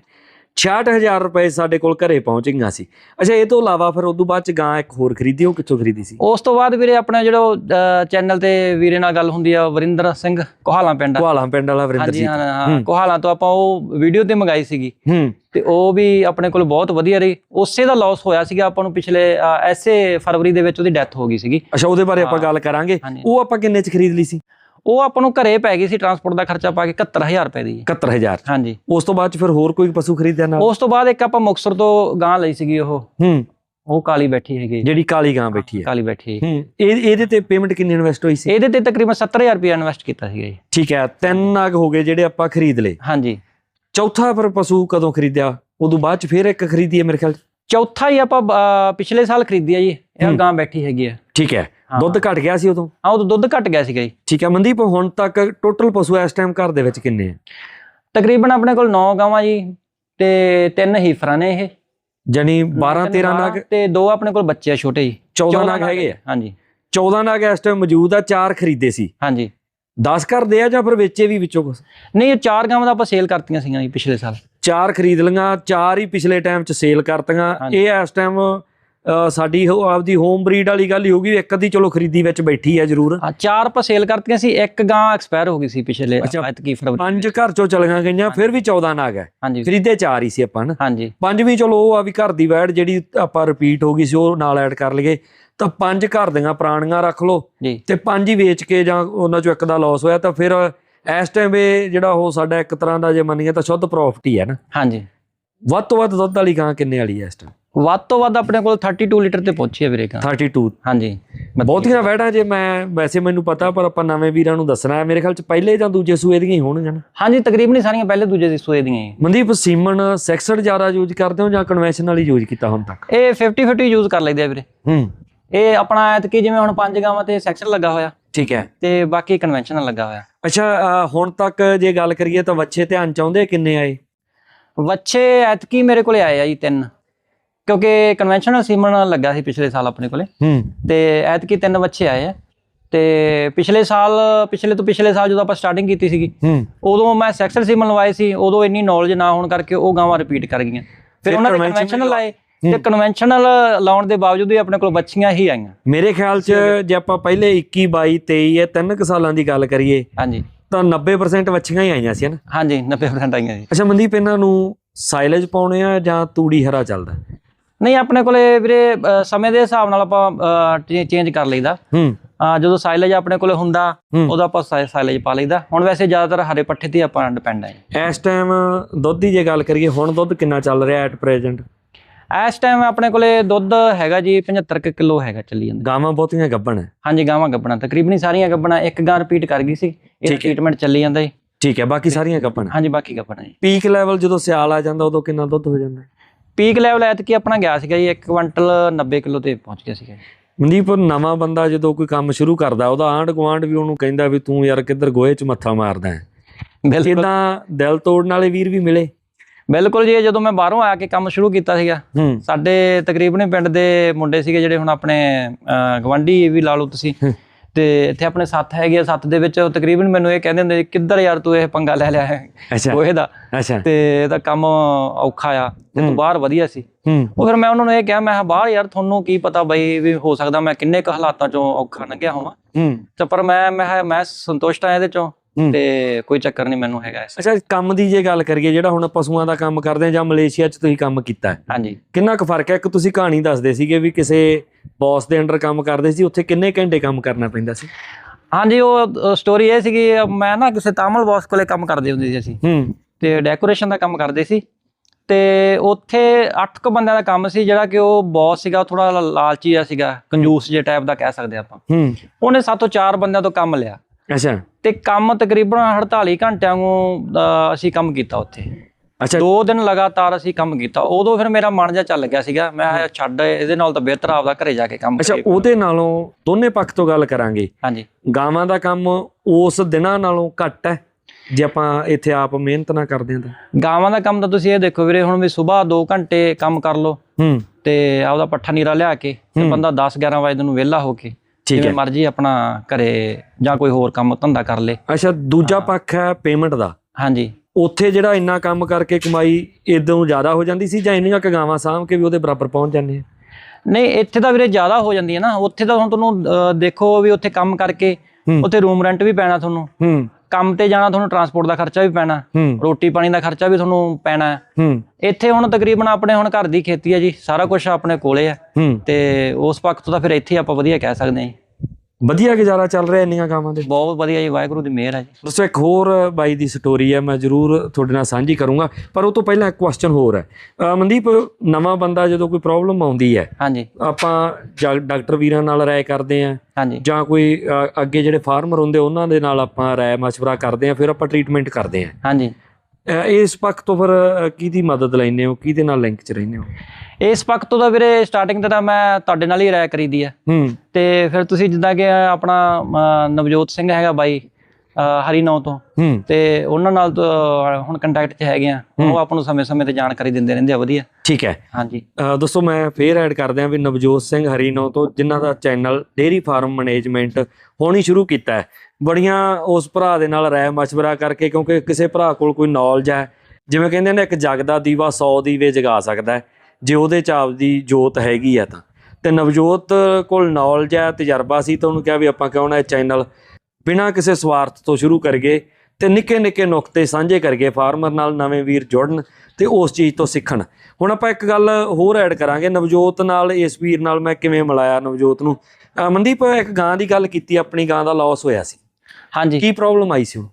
66000 ਰੁਪਏ ਸਾਡੇ ਕੋਲ ਘਰੇ ਪਹੁੰਚ ਗਈਆਂ ਸੀ। ਅੱਛਾ ਇਹ ਤੋਂ ਇਲਾਵਾ ਫਿਰ ਉਦੋਂ ਬਾਅਦ ਚ ਗਾਂ ਇੱਕ ਹੋਰ ਖਰੀਦੀ ਉਹ ਕਿੱਥੋਂ ਖਰੀਦੀ ਸੀ? ਉਸ ਤੋਂ ਬਾਅਦ ਵੀਰੇ ਆਪਣਾ ਜਿਹੜਾ ਚੈਨਲ ਤੇ ਵੀਰੇ ਨਾਲ ਗੱਲ ਹੁੰਦੀ ਆ ਵਰਿੰਦਰ ਸਿੰਘ ਕੋਹਾਲਾਂ ਪਿੰਡ। ਕੁਹਾਲਾ ਪਿੰਡ ਵਾਲਾ ਵਰਿੰਦਰ ਹਾਂਜੀ ਜੀ। ਹਾਂ ਹਾਂ ਕੋਹਾਲਾਂ ਤੋਂ ਆਪਾਂ ਉਹ ਵੀਡੀਓ ਤੇ ਮੰਗਾਈ ਸੀਗੀ। ਹੂੰ। ਤੇ ਉਹ ਵੀ ਆਪਣੇ ਕੋਲ ਬਹੁਤ ਵਧੀਆ ਰਹੀ। ਉਸੇ ਦਾ ਲਾਸ ਹੋਇਆ ਸੀਗਾ ਆਪਾਂ ਨੂੰ ਪਿਛਲੇ ਅ, ਐਸੇ ਫਰਵਰੀ ਦੇ ਵਿੱਚ ਉਹਦੀ ਡੈਥ ਹੋ ਗਈ ਸੀਗੀ। ਅੱਛਾ ਉਹਦੇ ਬਾਰੇ ਆਪਾਂ। ਗੱਲ ਕਰਾਂਗੇ। ਹਾਂਜੀ। ਉਹ ਆਪਾਂ ਕਿੰਨੇ ਚ ਖਰੀਦ ਲਈ ਸੀ? ਉਹ ਆਪਾਂ ਨੂੰ ਘਰੇ ਪੈ ਗਈ ਸੀ ਟਰਾਂਸਪੋਰਟ ਦਾ ਖਰਚਾ ਪਾ ਕੇ 71000 ਰੁਪਏ ਦੀ। 71000 ਹਾਂਜੀ। ਉਸ ਤੋਂ ਬਾਅਦ ਚ ਫਿਰ ਹੋਰ ਕੋਈ ਪਸ਼ੂ ਖਰੀਦਿਆ ਨਾਲ? ਉਸ ਤੋਂ ਬਾਅਦ ਇੱਕ ਆਪਾਂ ਮੁਕਸਰ ਤੋਂ ਗਾਂ ਲਈ ਸੀਗੀ ਉਹ। ਹੂੰ। ਉਹ ਕਾਲੀ ਬੈਠੀ ਹੈਗੀ। ਜਿਹੜੀ ਕਾਲੀ ਗਾਂ ਬੈਠੀ ਹੈ। ਕਾਲੀ ਬੈਠੀ ਹੂੰ। ਇਹ ਇਹਦੇ ਤੇ ਪੇਮੈਂਟ ਕਿੰਨੀ ਇਨਵੈਸਟ ਹੋਈ ਸੀ? ਇਹਦੇ ਤੇ ਤਕਰੀਬਨ 70000 ਰੁਪਏ ਇਨਵੈਸਟ ਕੀਤਾ ਸੀਗਾ ਜੀ। ਠੀਕ ਹੈ ਤਿੰਨ ਨਾਗ ਹੋ ਗਏ ਜਿਹੜੇ ਆਪਾਂ ਖਰੀਦ ਲਏ। ਹਾਂਜੀ। ਚੌਥਾ ਫਿਰ ਪਸ਼ੂ ਕਦੋਂ ਖਰੀਦਿਆ? ਉਦੋਂ ਬਾਅਦ ਚ ਫਿਰ ਇੱਕ ਖਰੀਦੀ ਹੈ ਮੇਰੇ ਖਿਆਲ 'ਚ। ਚੌਥਾ ਹੀ ਆਪਾਂ ਪਿਛਲੇ ਸਾਲ ਖਰੀਦੀ ਆ ਜੀ। ਇਹ ਹੂੰ। ਗਾਂ ਬੈਠੀ ਹੈਗੀ ਆ ਠੀਕ ਹੈ। ਹਾਂ। ਦੁੱਧ ਘਟ ਗਿਆ ਸੀ ਉਦੋਂ? ਆ ਉਹ ਦੁੱਧ ਘਟ ਗਿਆ ਸੀਗਾ ਜੀ। ਠੀਕ ਹੈ ਮਨਦੀਪ ਹੁਣ ਤੱਕ ਟੋਟਲ ਪਸ਼ੂ ਇਸ ਟਾਈਮ ਘਰ ਦੇ ਵਿੱਚ ਕਿੰਨੇ ਆ? ਤਕਰੀਬਨ ਆਪਣੇ ਕੋਲ 9 ਗਾਵਾਂ ਜੀ ਤੇ ਤਿੰਨ ਹੀਫਰਾਂ ਨੇ ਇਹ। ਜਾਨੀ 12 ਤਿੰਨ 13 ਗਾਂ ਨਾਗ? ਤੇ ਦੋ ਆਪਣੇ ਕੋਲ ਬੱਚੇ ਆ ਛੋਟੇ ਜੀ। 14 ਨਾਗ ਹੈਗੇ ਆ? ਹਾਂਜੀ। 14 ਨਾਗ ਇਸ ਟਾਈਮ ਮੌਜੂਦ ਆ ਚਾਰ ਖਰੀਦੇ ਸੀ। ਹਾਂਜੀ। 10 ਘਰ ਦੇ ਆ ਜਾਂ ਫਿਰ ਵੇਚੇ ਵੀ ਵਿੱਚੋਂ ਕੁਛ? ਨਹੀਂ ਇਹ ਚਾਰ ਗਾਵਾਂ ਦਾ ਆਪਾਂ ਸੇਲ ਕਰਤੀਆਂ ਸੀਗੀਆਂ ਜੀ ਪਿਛਲੇ ਸਾਲ। ਚਾਰ ਖਰੀਦ ਲਈਆਂ ਚਾਰ ਹੀ ਪਿਛਲੇ ਟਾਈਮ 'ਚ ਸੇਲ ਕਰਤੀਆਂ। ਇਹ ਇਸ ਟਾਈਮ ਸਾਡੀ ਹੋ- ਆਪਦੀ ਹੋਮ ਬਰੀਡ ਵਾਲੀ ਗੱਲ ਹੀ ਹੋਗੀ ਇੱਕ ਅੱਧੀ ਚਲੋ ਖਰੀਦੀ ਵਿੱਚ ਬੈਠੀ ਹੈ ਜ਼ਰੂਰ। ਆ ਚਾਰ ਸੇਲ ਕਰਤੀਆਂ ਸੀ ਇੱਕ ਗਾਂ ਐਕਸਪਾਇਰ ਹੋ ਗਈ ਸੀ ਪਿਛਲੇ ਅੱਛਾ। ਐਤਕੀ ਫਰਵਰੀ ਪੰਜ ਘਰ ਚੋਂ ਚਲੀਆਂ ਗਈਆਂ ਫਿਰ ਵੀ 14 ਨਾਗ ਹੈ ਹਾਂਜੀ। ਖਰੀਦੇ ਚਾਰ ਹੀ ਸੀ ਆਪਾਂ ਨਾ। ਹਾਂਜੀ। ਪੰਜਵੀਂ ਚਲੋ ਉਹ ਆ ਵੀ ਘਰ ਦੀ ਵੈੜ ਜਿਹੜੀ ਆਪਾਂ ਰਿਪੀਟ ਹੋ ਗਈ ਸੀ ਉਹ ਨਾਲ ਐਡ ਕਰ ਲਈਏ। ਤਾਂ ਪੰਜ ਘਰ ਦੀਆਂ ਪੁਰਾਣੀਆਂ ਰੱਖ ਲਓ ਤੇ ਪੰਜ ਹੀ ਵੇਚ ਕੇ ਜਾਂ ਉਹਨਾਂ ਚੋਂ ਇੱਕ ਦਾ ਲਾਸ ਹੋਇਆ ਤਾਂ ਫਿਰ ਇਸ ਟਾਈਮ ਇਹ ਜਿਹੜਾ ਉਹ ਸਾਡਾ ਇੱਕ ਤਰ੍ਹਾਂ ਦਾ ਜੇ ਮੰਨੀਏ ਤਾਂ ਸ਼ੁੱਧ ਪ੍ਰੋਫਿਟ ਹੀ ਹੈ ਨਾ। ਹਾਂਜੀ। ਵੱਧ ਤੋਂ ਵੱਧ ਦੁੱਧ ਵਾਲੀ ਗਾਂ ਕਿੰਨੇ ਵਾਲੀ ਹੈ ਇਸ ਟਾਈਮ ਵੱਧ ਤੋਂ ਵੱਧ ਆਪਣੇ ਕੋਲ 32 ਲੀਟਰ ਤੇ ਪਹੁੰਚੀ ਹੈ ਵੀਰੇ ਗਾਂ 32 ਹਾਂਜੀ। ਬਹੁਤੀਆਂ ਵੈੜਾਂ ਜੇ ਮੈਂ ਵੈਸੇ ਮੈਨੂੰ ਪਤਾ ਪਰ ਆਪਾਂ ਨਵੇਂ ਵੀਰਾਂ ਨੂੰ ਦੱਸਣਾ ਹੈ। ਮੇਰੇ ਖਿਆਲ ਚ ਪਹਿਲੇ ਜਾਂ ਦੂਜੇ ਸੂਏ ਦੀਆਂ ਹੀ ਹੋਣਗੀਆਂ ਨਾ। ਹਾਂਜੀ ਤਕਰੀਬਨ ਹੀ ਸਾਰੀਆਂ ਪਹਿਲੇ ਦੂਜੇ ਦੀ ਸੂਏ ਦੀਆਂ ਹੀ। ਮਨਦੀਪ ਸੀਮਨ ਸੈਕਸਡ ਜ਼ਿਆਦਾ ਯੂਜ਼ ਕਰਦੇ ਹੋ ਜਾਂ ਕਨਵੈਨਸ਼ਨਲ ਹੀ ਯੂਜ਼ ਕੀਤਾ ਹੁਣ ਤੱਕ? ਇਹ 50 50 ਯੂਜ਼ ਕਰ ਲਈਦੇ ਆ ਵੀਰੇ। ਹੂੰ। ਇਹ ਆਪਣਾ ਐਤਕੀ ਜਿਵੇਂ ਹੁਣ ਪੰਜ ਗਾਵਾਂ ਤੇ ਸੈਕਸ਼ਨ ਲੱਗਾ ਹੋਇਆ। ਠੀਕ ਹੈ। ਤੇ ਬਾਕੀ ਕਨਵੈਨਸ਼ਨਲ ਲੱਗਾ ਹੋਇਆ। ਅੱਛਾ ਹੁਣ ਤੱਕ ਜੇ ਗੱਲ ਕਰੀਏ ਤਾਂ ਬੱਚੇ ਧਿਆਨ ਚਾਹੁੰਦੇ ਕਿੰਨੇ ਆਏ? ਵੱਛੇ ਐਤਕੀ ਮੇਰੇ ਕੋਲੇ ਆਏ ਆ ਜੀ ਤਿੰਨ। ਕਿਉਂਕਿ ਕਨਵੈਨਸ਼ਨਲ ਸੀਮਨ ਲੱਗਾ ਸੀ ਪਿਛਲੇ ਸਾਲ ਆਪਣੇ ਕੋਲੇ। ਹੂੰ। ਤੇ ਐਤਕੀ ਤਿੰਨ ਬੱਚੇ ਆਏ ਆ। ਤੇ ਪਿਛਲੇ ਸਾਲ ਪਿਛਲੇ ਤੋਂ ਪਿਛਲੇ ਸਾਲ ਜਦੋਂ ਆਪਾਂ ਸਟਾਰਟਿੰਗ ਕੀਤੀ ਸੀਗੀ ਹੂੰ। ਉਦੋਂ ਮੈਂ ਸੈਕਸਲ ਸੀਮਨ ਲਵਾਏ ਸੀ ਉਦੋਂ ਇੰਨੀ ਨੌਲੇਜ ਨਾ ਹੋਣ ਕਰਕੇ ਉਹ ਗਾਵਾਂ ਰਿਪੀਟ ਕਰ ਗਈਆਂ। ਫਿਰ ਉਹਨਾਂ ਦੇ ਕਨਵੈਨਸ਼ਨਲ ਲਾਏ ਤੇ ਕਨਵੈਨਸ਼ਨਲ ਲਾਉਣ ਦੇ ਬਾਵਜੂਦ ਵੀ ਆਪਣੇ ਕੋਲ ਬੱਚੀਆਂ ਹੀ ਆਈਆਂ। ਮੇਰੇ ਖਿਆਲ 'ਚ ਜੇ ਆਪਾਂ ਪਹਿਲੇ 21 22 23 ਇਹ ਤਿੰਨ ਕੁ ਸਾਲਾਂ ਦੀ ਗੱਲ ਕਰੀਏ ਹਾਂਜੀ। ਤਾਂ 90% ਵੱਛੀਆਂ ਹੀ ਆਈਆਂ ਸੀ ਹਾਂਜੀ 90% ਆਈਆਂ ਜੀ ਅੱਛਾ ਮਨਦੀਪ ਇਹਨਾਂ ਨੂੰ ਸਾਈਲੇਜ ਪਾਉਣੇ ਆ ਜਾਂ ਤੂੜੀ ਹਰਾ ਚੱਲਦਾ? ਨਹੀਂ ਆਪਣੇ ਕੋਲੇ ਵੀਰੇ ਸਮੇਂ ਦੇ ਹਿਸਾਬ ਨਾਲ ਆਪਾਂ ਚੇਂਜ ਕਰ ਲਈਦਾ। ਹੂੰ। ਜਦੋਂ ਸਾਈਲੇਜ ਆਪਣੇ ਕੋਲੇ ਹੁੰਦਾ। ਉਦੋਂ ਆਪਾਂ ਸਾਈਲੇਜ ਪਾ ਲਈਦਾ। ਹੁਣ ਵੈਸੇ ਜ਼ਿਆਦਾਤਰ ਹਰੇ ਪੱਠੇ ਤੇ ਆਪਾਂ ਡਿਪੈਂਡ ਹੈ ਇਸ ਟਾਈਮ ਦੁੱਧ ਦੀ ਜੇ ਗੱਲ ਕਰੀਏ ਹੁਣ ਦੁੱਧ ਕਿੰਨਾ ਚੱਲ ਰਿਹਾ ਐਟ ਪ੍ਰੈਜ਼ੈਂਟ ਇਸ ਟਾਈਮ ਆਪਣੇ ਕੋਲੇ ਦੁੱਧ ਹੈਗਾ ਜੀ 75 ਕਿਲੋ ਹੈਗਾ ਚੱਲੀ ਜਾਂਦਾ। ਗਾਵਾਂ ਬਹੁਤੀਆਂ ਗੱਭਣ ਹੈ ਹਾਂਜੀ ਗਾਵਾਂ ਗੱਬਣਾ ਤਕਰੀਬਨ ਸਾਰੀਆਂ ਗੱਬਣਾ। ਇੱਕ ਗਾਂ ਰਿਪੀਟ ਕਰ ਗਈ ਸੀ ਇਹ ਟ੍ਰੀਟਮੈਂਟ ਚੱਲੀ ਜਾਂਦਾ ਜੀ। ਠੀਕ ਹੈ ਬਾਕੀ ਸਾਰੀਆਂ ਗੱਭਣ ਹੈ ਹਾਂਜੀ ਬਾਕੀ ਗੱਬਣਾ ਜੀ। ਪੀਕ ਲੈਵਲ ਜਦੋਂ ਸਿਆਲ ਆ ਜਾਂਦਾ ਉਦੋਂ ਕਿੰਨਾ ਦੁੱਧ ਹੋ ਜਾਂਦਾ? ਪੀਕ ਲੈਵਲ ਐਤਕੀ ਆਪਣਾ ਗਿਆ ਸੀਗਾ ਜੀ 1 ਕੁਇੰਟਲ 90 ਕਿਲੋ ਤੇ ਪਹੁੰਚ ਗਿਆ ਸੀਗਾ ਜੀ। ਮਨਦੀਪ ਨਵਾਂ ਬੰਦਾ ਜਦੋਂ ਕੋਈ ਕੰਮ ਸ਼ੁਰੂ ਕਰਦਾ ਉਹਦਾ ਆਂਢ ਗੁਆਂਢ ਵੀ ਉਹਨੂੰ ਕਹਿੰਦਾ ਵੀ ਤੂੰ ਯਾਰ ਕਿੱਧਰ ਗੋਹੇ 'ਚ ਮੱਥਾ ਮਾਰਦਾ ਹੈ। ਬਿਲਕੁਲ। ਇਦਾਂ ਦਿਲ ਤੋੜਨ ਵਾਲੇ ਵੀਰ ਵੀ ਮਿਲੇ? ਬਿਲਕੁਲ ਜੀ ਜਦੋਂ ਮੈਂ ਬਾਹਰੋਂ ਆ ਕੇ ਕੰਮ ਸ਼ੁਰੂ ਕੀਤਾ ਸੀਗਾ ਸਾਡੇ ਤਕਰੀਬਨ ਪਿੰਡ ਦੇ ਮੁੰਡੇ ਸੀਗੇ ਜਿਹੜੇ ਹੁਣ ਆਪਣੇ ਗਵਾਂਢੀ ਵੀ ਲਾ ਲਓ ਤੁਸੀਂ। ਤੇ ਇੱਥੇ ਆਪਣੇ ਸੱਤ ਹੈਗੇ ਸੱਤ ਦੇ ਵਿੱਚ ਤਕਰੀਬਨ ਮੈਨੂੰ ਇਹ ਕਹਿੰਦੇ ਹੁੰਦੇ ਕਿੱਧਰ ਯਾਰ ਤੂੰ ਇਹ ਪੰਗਾ ਲੈ ਲਿਆ ਹੈ ਗੋਹੇ ਦਾ? ਅੱਛਾ। ਤੇ ਇਹਦਾ ਕੰਮ ਔਖਾ ਆ ਤੇ ਤੂੰ ਬਾਹਰ ਵਧੀਆ ਸੀ। ਉਹ ਫਿਰ ਮੈਂ ਉਹਨਾਂ ਨੂੰ ਇਹ ਕਿਹਾ ਮੈਂ ਬਾਹਰ ਯਾਰ ਤੁਹਾਨੂੰ ਕੀ ਪਤਾ ਬਈ ਵੀ ਹੋ ਸਕਦਾ ਮੈਂ ਕਿੰਨੇ ਕੁ ਹਾਲਾਤਾਂ ਚੋਂ ਔਖਾ ਲੰਘਿਆ ਹੋਵਾਂ? ਹੂੰ। ਤੇ ਪਰ ਮੈਂ ਮੈਂ ਮੈਂ ਸੰਤੁਸ਼ਟ ਆ ਇਹਦੇ ਚੋਂ। ਤੇ ਕੋਈ ਚੱਕਰ ਨਹੀਂ ਮੈਨੂੰ ਹੈਗਾ ਇਸ। ਅੱਛਾ ਕੰਮ ਦੀ ਜੇ ਗੱਲ ਕਰੀਏ ਜਿਹੜਾ ਹੁਣ ਪਸ਼ੂਆਂ ਦਾ ਕੰਮ ਕਰਦੇ ਆ ਜਾਂ ਮਲੇਸ਼ੀਆ 'ਚ ਤੁਸੀਂ ਕੰਮ ਕੀਤਾ ਹੈ। ਹਾਂਜੀ। ਕਿੰਨਾ ਕੁ ਫ਼ਰਕ ਹੈ? ਇੱਕ ਤੁਸੀਂ ਕਹਾਣੀ ਦੱਸਦੇ ਸੀਗੇ ਵੀ ਕਿਸੇ ਬੌਸ ਦੇ ਅੰਡਰ ਕੰਮ ਕਰਦੇ ਸੀ ਉੱਥੇ ਕਿੰਨੇ ਘੰਟੇ ਕੰਮ ਕਰਨਾ ਪੈਂਦਾ ਸੀ? ਹਾਂਜੀ ਉਹ ਸਟੋਰੀ ਇਹ ਸੀਗੀ ਮੈਂ ਨਾ ਕਿਸੇ ਤਾਮਲ ਬੌਸ ਕੋਲੇ ਕੰਮ ਕਰਦੇ ਹੁੰਦੇ ਸੀ ਅਸੀਂ। ਹੂੰ। ਤੇ ਡੈਕੋਰੇਸ਼ਨ ਦਾ ਕੰਮ ਕਰਦੇ ਸੀ। ਤੇ ਉੱਥੇ 8 ਕੁ ਬੰਦਿਆਂ ਦਾ ਕੰਮ ਸੀ ਜਿਹੜਾ ਕਿ ਉਹ ਬੌਸ ਸੀਗਾ ਥੋੜਾ ਲਾਲਚੀ ਜਿਹਾ ਸੀਗਾ ਕੰਜੂਸ ਜੇ ਟਾਈਪ ਦਾ ਕਹਿ ਸਕਦੇ ਆਪਾਂ। ਹੂੰ। ਉਹਨੇ ਸਾਤੋਂ ਚਾਰ ਬੰਦਿਆਂ ਤੋਂ ਕੰਮ ਲਿਆ। ਅੱਛਾ। ਤੇ ਕੰਮ ਤਕਰੀਬਨ 48 ਘੰਟਿਆਂ ਨੂੰ ਅਸੀਂ ਕੰਮ ਕੀਤਾ ਉੱਥੇ। ਅੱਛਾ। ਦੋ ਦਿਨ ਲਗਾਤਾਰ ਅਸੀਂ ਕੰਮ ਕੀਤਾ। ਉਦੋਂ ਫਿਰ ਮੇਰਾ ਮਨ ਜਿਹਾ ਚੱਲ ਗਿਆ ਸੀਗਾ। ਮੈਂ ਕਿਹਾ ਛੱਡ ਇਹਦੇ ਨਾਲ ਤਾਂ ਬਿਹਤਰ ਆਪਦਾ ਘਰੇ ਜਾ ਕੇ ਕੰਮ ਅੱਛਾ ਉਹਦੇ ਨਾਲੋਂ ਦੋਨੇ ਪੱਖ ਤੋਂ ਗੱਲ ਕਰਾਂਗੇ। ਹਾਂਜੀ। ਗਾਵਾਂ ਦਾ ਕੰਮ ਉਸ ਦਿਨਾਂ ਨਾਲੋਂ ਘੱਟ ਹੈ? ਜੇ ਆਪਾਂ ਇੱਥੇ ਆਪ ਮਿਹਨਤ ਨਾ ਕਰਦੇ ਹਾਂ ਤਾਂ। ਗਾਵਾਂ ਦਾ ਕੰਮ ਤਾਂ ਤੁਸੀਂ ਇਹ ਦੇਖੋ ਵੀਰੇ ਹੁਣ ਵੀ ਸਵੇਰ 2 ਘੰਟੇ ਕੰਮ ਕਰ ਲਓ। ਹੂੰ। ਤੇ ਆਪਦਾ ਪੱਠਾ ਨੀਰਾ ਲਿਆ ਕੇ ਤੇ ਬੰਦਾ 10 11 ਵਜੇ ਨੂੰ ਵਿਹਲਾ ਹੋ ਕੇ ਠੀਕ ਜਿਵੇਂ ਹੈ। ਮਰਜ਼ੀ ਆਪਣਾ ਘਰੇ ਜਾਂ ਕੋਈ ਹੋਰ ਕੰਮ ਧੰਦਾ ਕਰ ਲੇ। ਅੱਛਾ ਦੂਜਾ ਪੱਖ ਹੈ ਪੇਮੈਂਟ ਦਾ। ਹਾਂਜੀ। ਉੱਥੇ ਜਿਹੜਾ ਇੰਨਾ ਕੰਮ ਕਰਕੇ ਕਮਾਈ ਇਦੋਂ ਜ਼ਿਆਦਾ ਹੋ ਜਾਂਦੀ ਸੀ ਜਾਂ ਇੰਨੀਆਂ ਕੁ ਗਾਵਾਂ ਸਾਂਭ ਕੇ ਵੀ ਉਹਦੇ ਬਰਾਬਰ ਪਹੁੰਚ ਜਾਂਦੇ ਆ? ਨਹੀਂ ਇੱਥੇ ਤਾਂ ਵੀਰੇ ਜ਼ਿਆਦਾ ਹੋ ਜਾਂਦੀ ਹੈ ਨਾ। ਉੱਥੇ ਤਾਂ ਹੁਣ ਤੁਹਾਨੂੰ ਅਹ, ਦੇਖੋ ਵੀ ਉੱਥੇ ਕੰਮ ਕਰਕੇ ਹੂੰ। ਉੱਥੇ ਰੂਮ ਰੈਂਟ ਵੀ ਪੈਣਾ ਤੁਹਾਨੂੰ। ਹੂੰ। ਕੰਮ ਤੇ ਜਾਣਾ ਤੁਹਾਨੂੰ ਟਰਾਂਸਪੋਰਟ ਦਾ ਖਰਚਾ ਵੀ ਪੈਣਾ ਰੋਟੀ ਪਾਣੀ ਦਾ ਖਰਚਾ ਵੀ ਤੁਹਾਨੂੰ ਪੈਣਾ। ਇੱਥੇ ਹੁਣ ਤਕਰੀਬਨ ਆਪਣੇ ਹੁਣ ਘਰ ਦੀ ਖੇਤੀ ਹੈ ਜੀ ਸਾਰਾ ਕੁਝ ਆਪਣੇ ਕੋਲੇ ਹੈ। ਤੇ ਉਸ ਪੱਖ ਤੋਂ ਤਾਂ ਫਿਰ ਇੱਥੇ ਆਪਾਂ ਵਧੀਆ ਕਹਿ ਸਕਦੇ ਹਾਂ ਜੀ। ਵਧੀਆ ਗੁਜ਼ਾਰਾ ਚੱਲ ਰਿਹਾ ਇੰਨੀਆਂ ਗਾਵਾਂ ਦੇ ਬਹੁਤ ਵਧੀਆ ਜੀ ਵਾਹਿਗੁਰੂ ਦੀ ਮਿਹਰ ਹੈ ਜੀ ਦੋਸਤੋ ਇੱਕ ਹੋਰ ਬਾਈ ਦੀ ਸਟੋਰੀ ਹੈ ਮੈਂ ਜ਼ਰੂਰ ਤੁਹਾਡੇ ਨਾਲ ਸਾਂਝੀ ਕਰੂੰਗਾ ਪਰ ਉਹ ਤੋਂ ਪਹਿਲਾਂ ਇੱਕ ਕੁਐਸਚਨ ਹੋਰ ਹੈ ਅਹ ਮਨਦੀਪ ਨਵਾਂ ਬੰਦਾ ਜਦੋਂ ਕੋਈ ਪ੍ਰੋਬਲਮ ਆਉਂਦੀ ਹੈ ਹਾਂਜੀ ਆਪਾਂ ਜਾਂ ਡਾਕਟਰ ਵੀਰਾਂ ਨਾਲ ਰਾਏ ਕਰਦੇ ਆ ਹਾਂਜੀ ਜਾਂ ਕੋਈ ਅਹ, ਅੱਗੇ ਜਿਹੜੇ ਫਾਰਮਰ ਹੁੰਦੇ ਉਹਨਾਂ ਦੇ ਨਾਲ ਆਪਾਂ ਰਾਏ مشورہ ਕਰਦੇ ਆ ਫਿਰ ਆਪਾਂ ਟ੍ਰੀਟਮੈਂਟ ਕਰਦੇ ਆ ਹਾਂਜੀ ਅਹ, ਇਸ ਪੱਖ ਤੋਂ ਫਿਰ ਕਿਹਦੀ ਮਦਦ ਲੈਂਦੇ ਹੋ? ਕਿਹਦੇ ਨਾਲ ਲਿੰਕ 'ਚ ਰਹਿੰਦੇ ਹੋ? ਇਸ ਪੱਖ ਤੋਂ ਤਾਂ ਵੀਰੇ ਸਟਾਰਟਿੰਗ ਤੇ ਤਾਂ ਮੈਂ ਤੁਹਾਡੇ ਨਾਲ ਹੀ ਰਾਇ ਕਰੀਦੀ ਆ ਹੂੰ। ਤੇ ਫਿਰ ਤੁਸੀਂ ਜਿੱਦਾਂ ਕਿ ਆਪਣਾ ਨਵਜੋਤ ਸਿੰਘ ਹੈਗਾ ਬਾਈ ਹਰੀਨੌ ਤੋਂ। ਤੇ ਉਹਨਾਂ ਨਾਲ ਹੁਣ ਕੰਟੈਕਟ 'ਚ ਹੈਗੇ ਆ। ਉਹ ਆਪਾਂ ਨੂੰ ਸਮੇਂ-ਸਮੇਂ ਤੇ ਜਾਣਕਾਰੀ ਦਿੰਦੇ ਰਹਿੰਦੇ ਆ ਵਧੀਆ। ਠੀਕ ਹੈ। ਹਾਂਜੀ। ਦੋਸਤੋ ਮੈਂ ਫੇਰ ਐਡ ਕਰ ਦਿਆਂ ਵੀ ਨਵਜੋਤ ਸਿੰਘ ਹਰੀਨੋ ਤੋਂ ਜਿਨ੍ਹਾਂ ਦਾ ਚੈਨਲ ਡੇਰੀ ਫਾਰਮ ਮੈਨੇਜਮੈਂਟ ਹੋਣੀ ਸ਼ੁਰੂ ਕੀਤਾ ਹੈ। ਬੜੀਆਂ ਉਸ ਭਰਾ ਦੇ ਨਾਲ ਰਾਏ ਮਸ਼ਵਰਾ ਕਰਕੇ, ਕਿਉਂਕਿ ਕਿਸੇ ਭਰਾ ਕੋਲ ਕੋਈ ਨੌਲੇਜ ਹੈ। ਜਿਵੇਂ ਕਹਿੰਦੇ ਨੇ, ਇੱਕ ਜਗ ਦਾ ਦੀਵਾ 100 ਦੀਵੇ ਜਗਾ ਸਕਦਾ ਜੇ ਉਹਦੇ ਚ ਆਪਦੀ ਜੋਤ ਹੈਗੀ ਆ ਤਾਂ। ਤੇ ਨਵਜੋਤ ਕੋਲ ਨੌਲੇਜ ਹੈ, ਤਜਰਬਾ ਸੀ ਤਾਂ ਉਹਨੂੰ ਕਿਹਾ ਵੀ ਆਪਾਂ ਕਿਉਂ ਨਾ ਇਹ ਚੈਨਲ ਬਿਨਾਂ ਕਿਸੇ ਸਵਾਰਥ ਤੋਂ ਸ਼ੁਰੂ ਕਰੀਏ ਤੇ ਨਿੱਕੇ ਨਿੱਕੇ ਨੁਕਤੇ ਸਾਂਝੇ ਕਰੀਏ ਫਾਰਮਰ ਨਾਲ ਨਵੇਂ ਵੀਰ ਜੁੜਨ ਤੇ ਉਸ ਚੀਜ਼ ਤੋਂ ਸਿੱਖਣ। ਹੁਣ ਆਪਾਂ ਇੱਕ ਗੱਲ ਹੋਰ ਐਡ ਕਰਾਂਗੇ, ਨਵਜੋਤ ਨਾਲ, ਇਸ ਵੀਰ ਨਾਲ ਮੈਂ ਕਿਵੇਂ ਮਿਲਾਇਆ ਨਵਜੋਤ ਨੂੰ? ਅਹ ਮਨਦੀਪ, ਇੱਕ ਗਾਂ ਦੀ ਗੱਲ ਕੀਤੀ, ਆਪਣੀ ਗਾਂ ਦਾ ਲਾਸ ਹੋਇਆ ਸੀ। ਹਾਂਜੀ। ਕੀ ਪ੍ਰੋਬਲਮ ਆਈ ਸੀ ਉਹ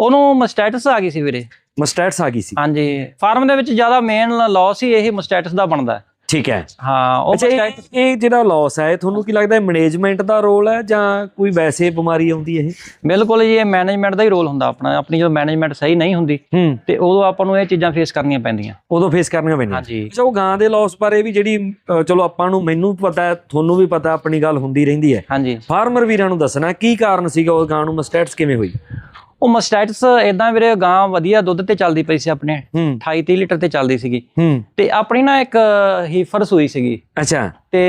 ਉਹਨੂੰ ਮਸਟੈਟਸ ਆ ਗਈ ਸੀ ਵੀਰੇ। ਮਸਟੈਟਸ ਆ ਗਈ ਸੀ। ਹਾਂਜੀ। ਫਾਰਮ ਦੇ ਵਿੱਚ ਜ਼ਿਆਦਾ ਮੇਨ ਲਾਸ ਹੀ ਇਹ ਮਸਟੈਟਸ ਦਾ ਬਣਦਾ। ਹੈ। ਠੀਕ ਹੈ। ਹਾਂ ਉਹ ਅੱਛਾ ਇਹ ਇਹ ਜਿਹੜਾ ਲਾਸ ਹੈ ਇਹ ਤੁਹਾਨੂੰ ਕੀ ਲੱਗਦਾ ਹੈ ਮੈਨੇਜਮੈਂਟ ਦਾ ਰੋਲ ਹੈ ਜਾਂ ਕੋਈ ਵੈਸੇ ਬਿਮਾਰੀ ਆਉਂਦੀ ਹੈ ਇਹ? ਬਿਲਕੁਲ ਜੀ ਇਹ ਮੈਨੇਜਮੈਂਟ ਦਾ ਹੀ ਰੋਲ ਹੁੰਦਾ ਆਪਣਾ। ਆਪਣੀ ਜਦੋਂ ਮੈਨੇਜਮੈਂਟ ਸਹੀ ਨਹੀਂ ਹੁੰਦੀ ਹੂੰ। ਤੇ ਉਦੋਂ ਆਪਾਂ ਨੂੰ ਇਹ ਚੀਜ਼ਾਂ ਫੇਸ ਕਰਨੀਆਂ ਪੈਂਦੀਆਂ। ਉਦੋਂ ਫੇਸ ਕਰਨੀਆਂ ਪੈਂਦੀਆਂ। ਹਾਂਜੀ। ਅੱਛਾ ਉਹ ਗਾਂ ਦੇ ਲਾਸ ਬਾਰੇ ਵੀ ਜਿਹੜੀ ਚਲੋ ਆਪਾਂ ਨੂੰ ਮੈਨੂੰ ਪਤਾ ਹੈ ਤੁਹਾਨੂੰ ਵੀ ਪਤਾ ਆਪਣੀ ਗੱਲ ਹੁੰਦੀ ਰਹਿੰਦੀ ਹੈ। ਹਾਂਜੀ। ਫਾਰਮਰ ਵੀਰਾਂ ਨੂੰ ਦੱਸਣਾ ਕੀ ਕਾਰਨ ਸੀਗਾ ਉਹ ਗਾਂ ਨੂੰ ਮਸਟੈਟਸ ਕਿਵੇਂ ਹੋਈ? ਉਹ ਮਸਟੈਟਸ ਇਦਾਂ ਵੀਰੇ ਗਾਂ ਵਧੀਆ ਦੁੱਧ ਤੇ ਚੱਲਦੀ ਪਈ ਸੀ ਆਪਣੇ ਹੂੰ। 28 30 ਲੀਟਰ ਤੇ ਚੱਲਦੀ ਸੀਗੀ। ਤੇ ਆਪਣੀ ਨਾ ਇੱਕ ਹੀਫਰ ਸੂਈ ਸੀਗੀ। ਅੱਛਾ। ਤੇ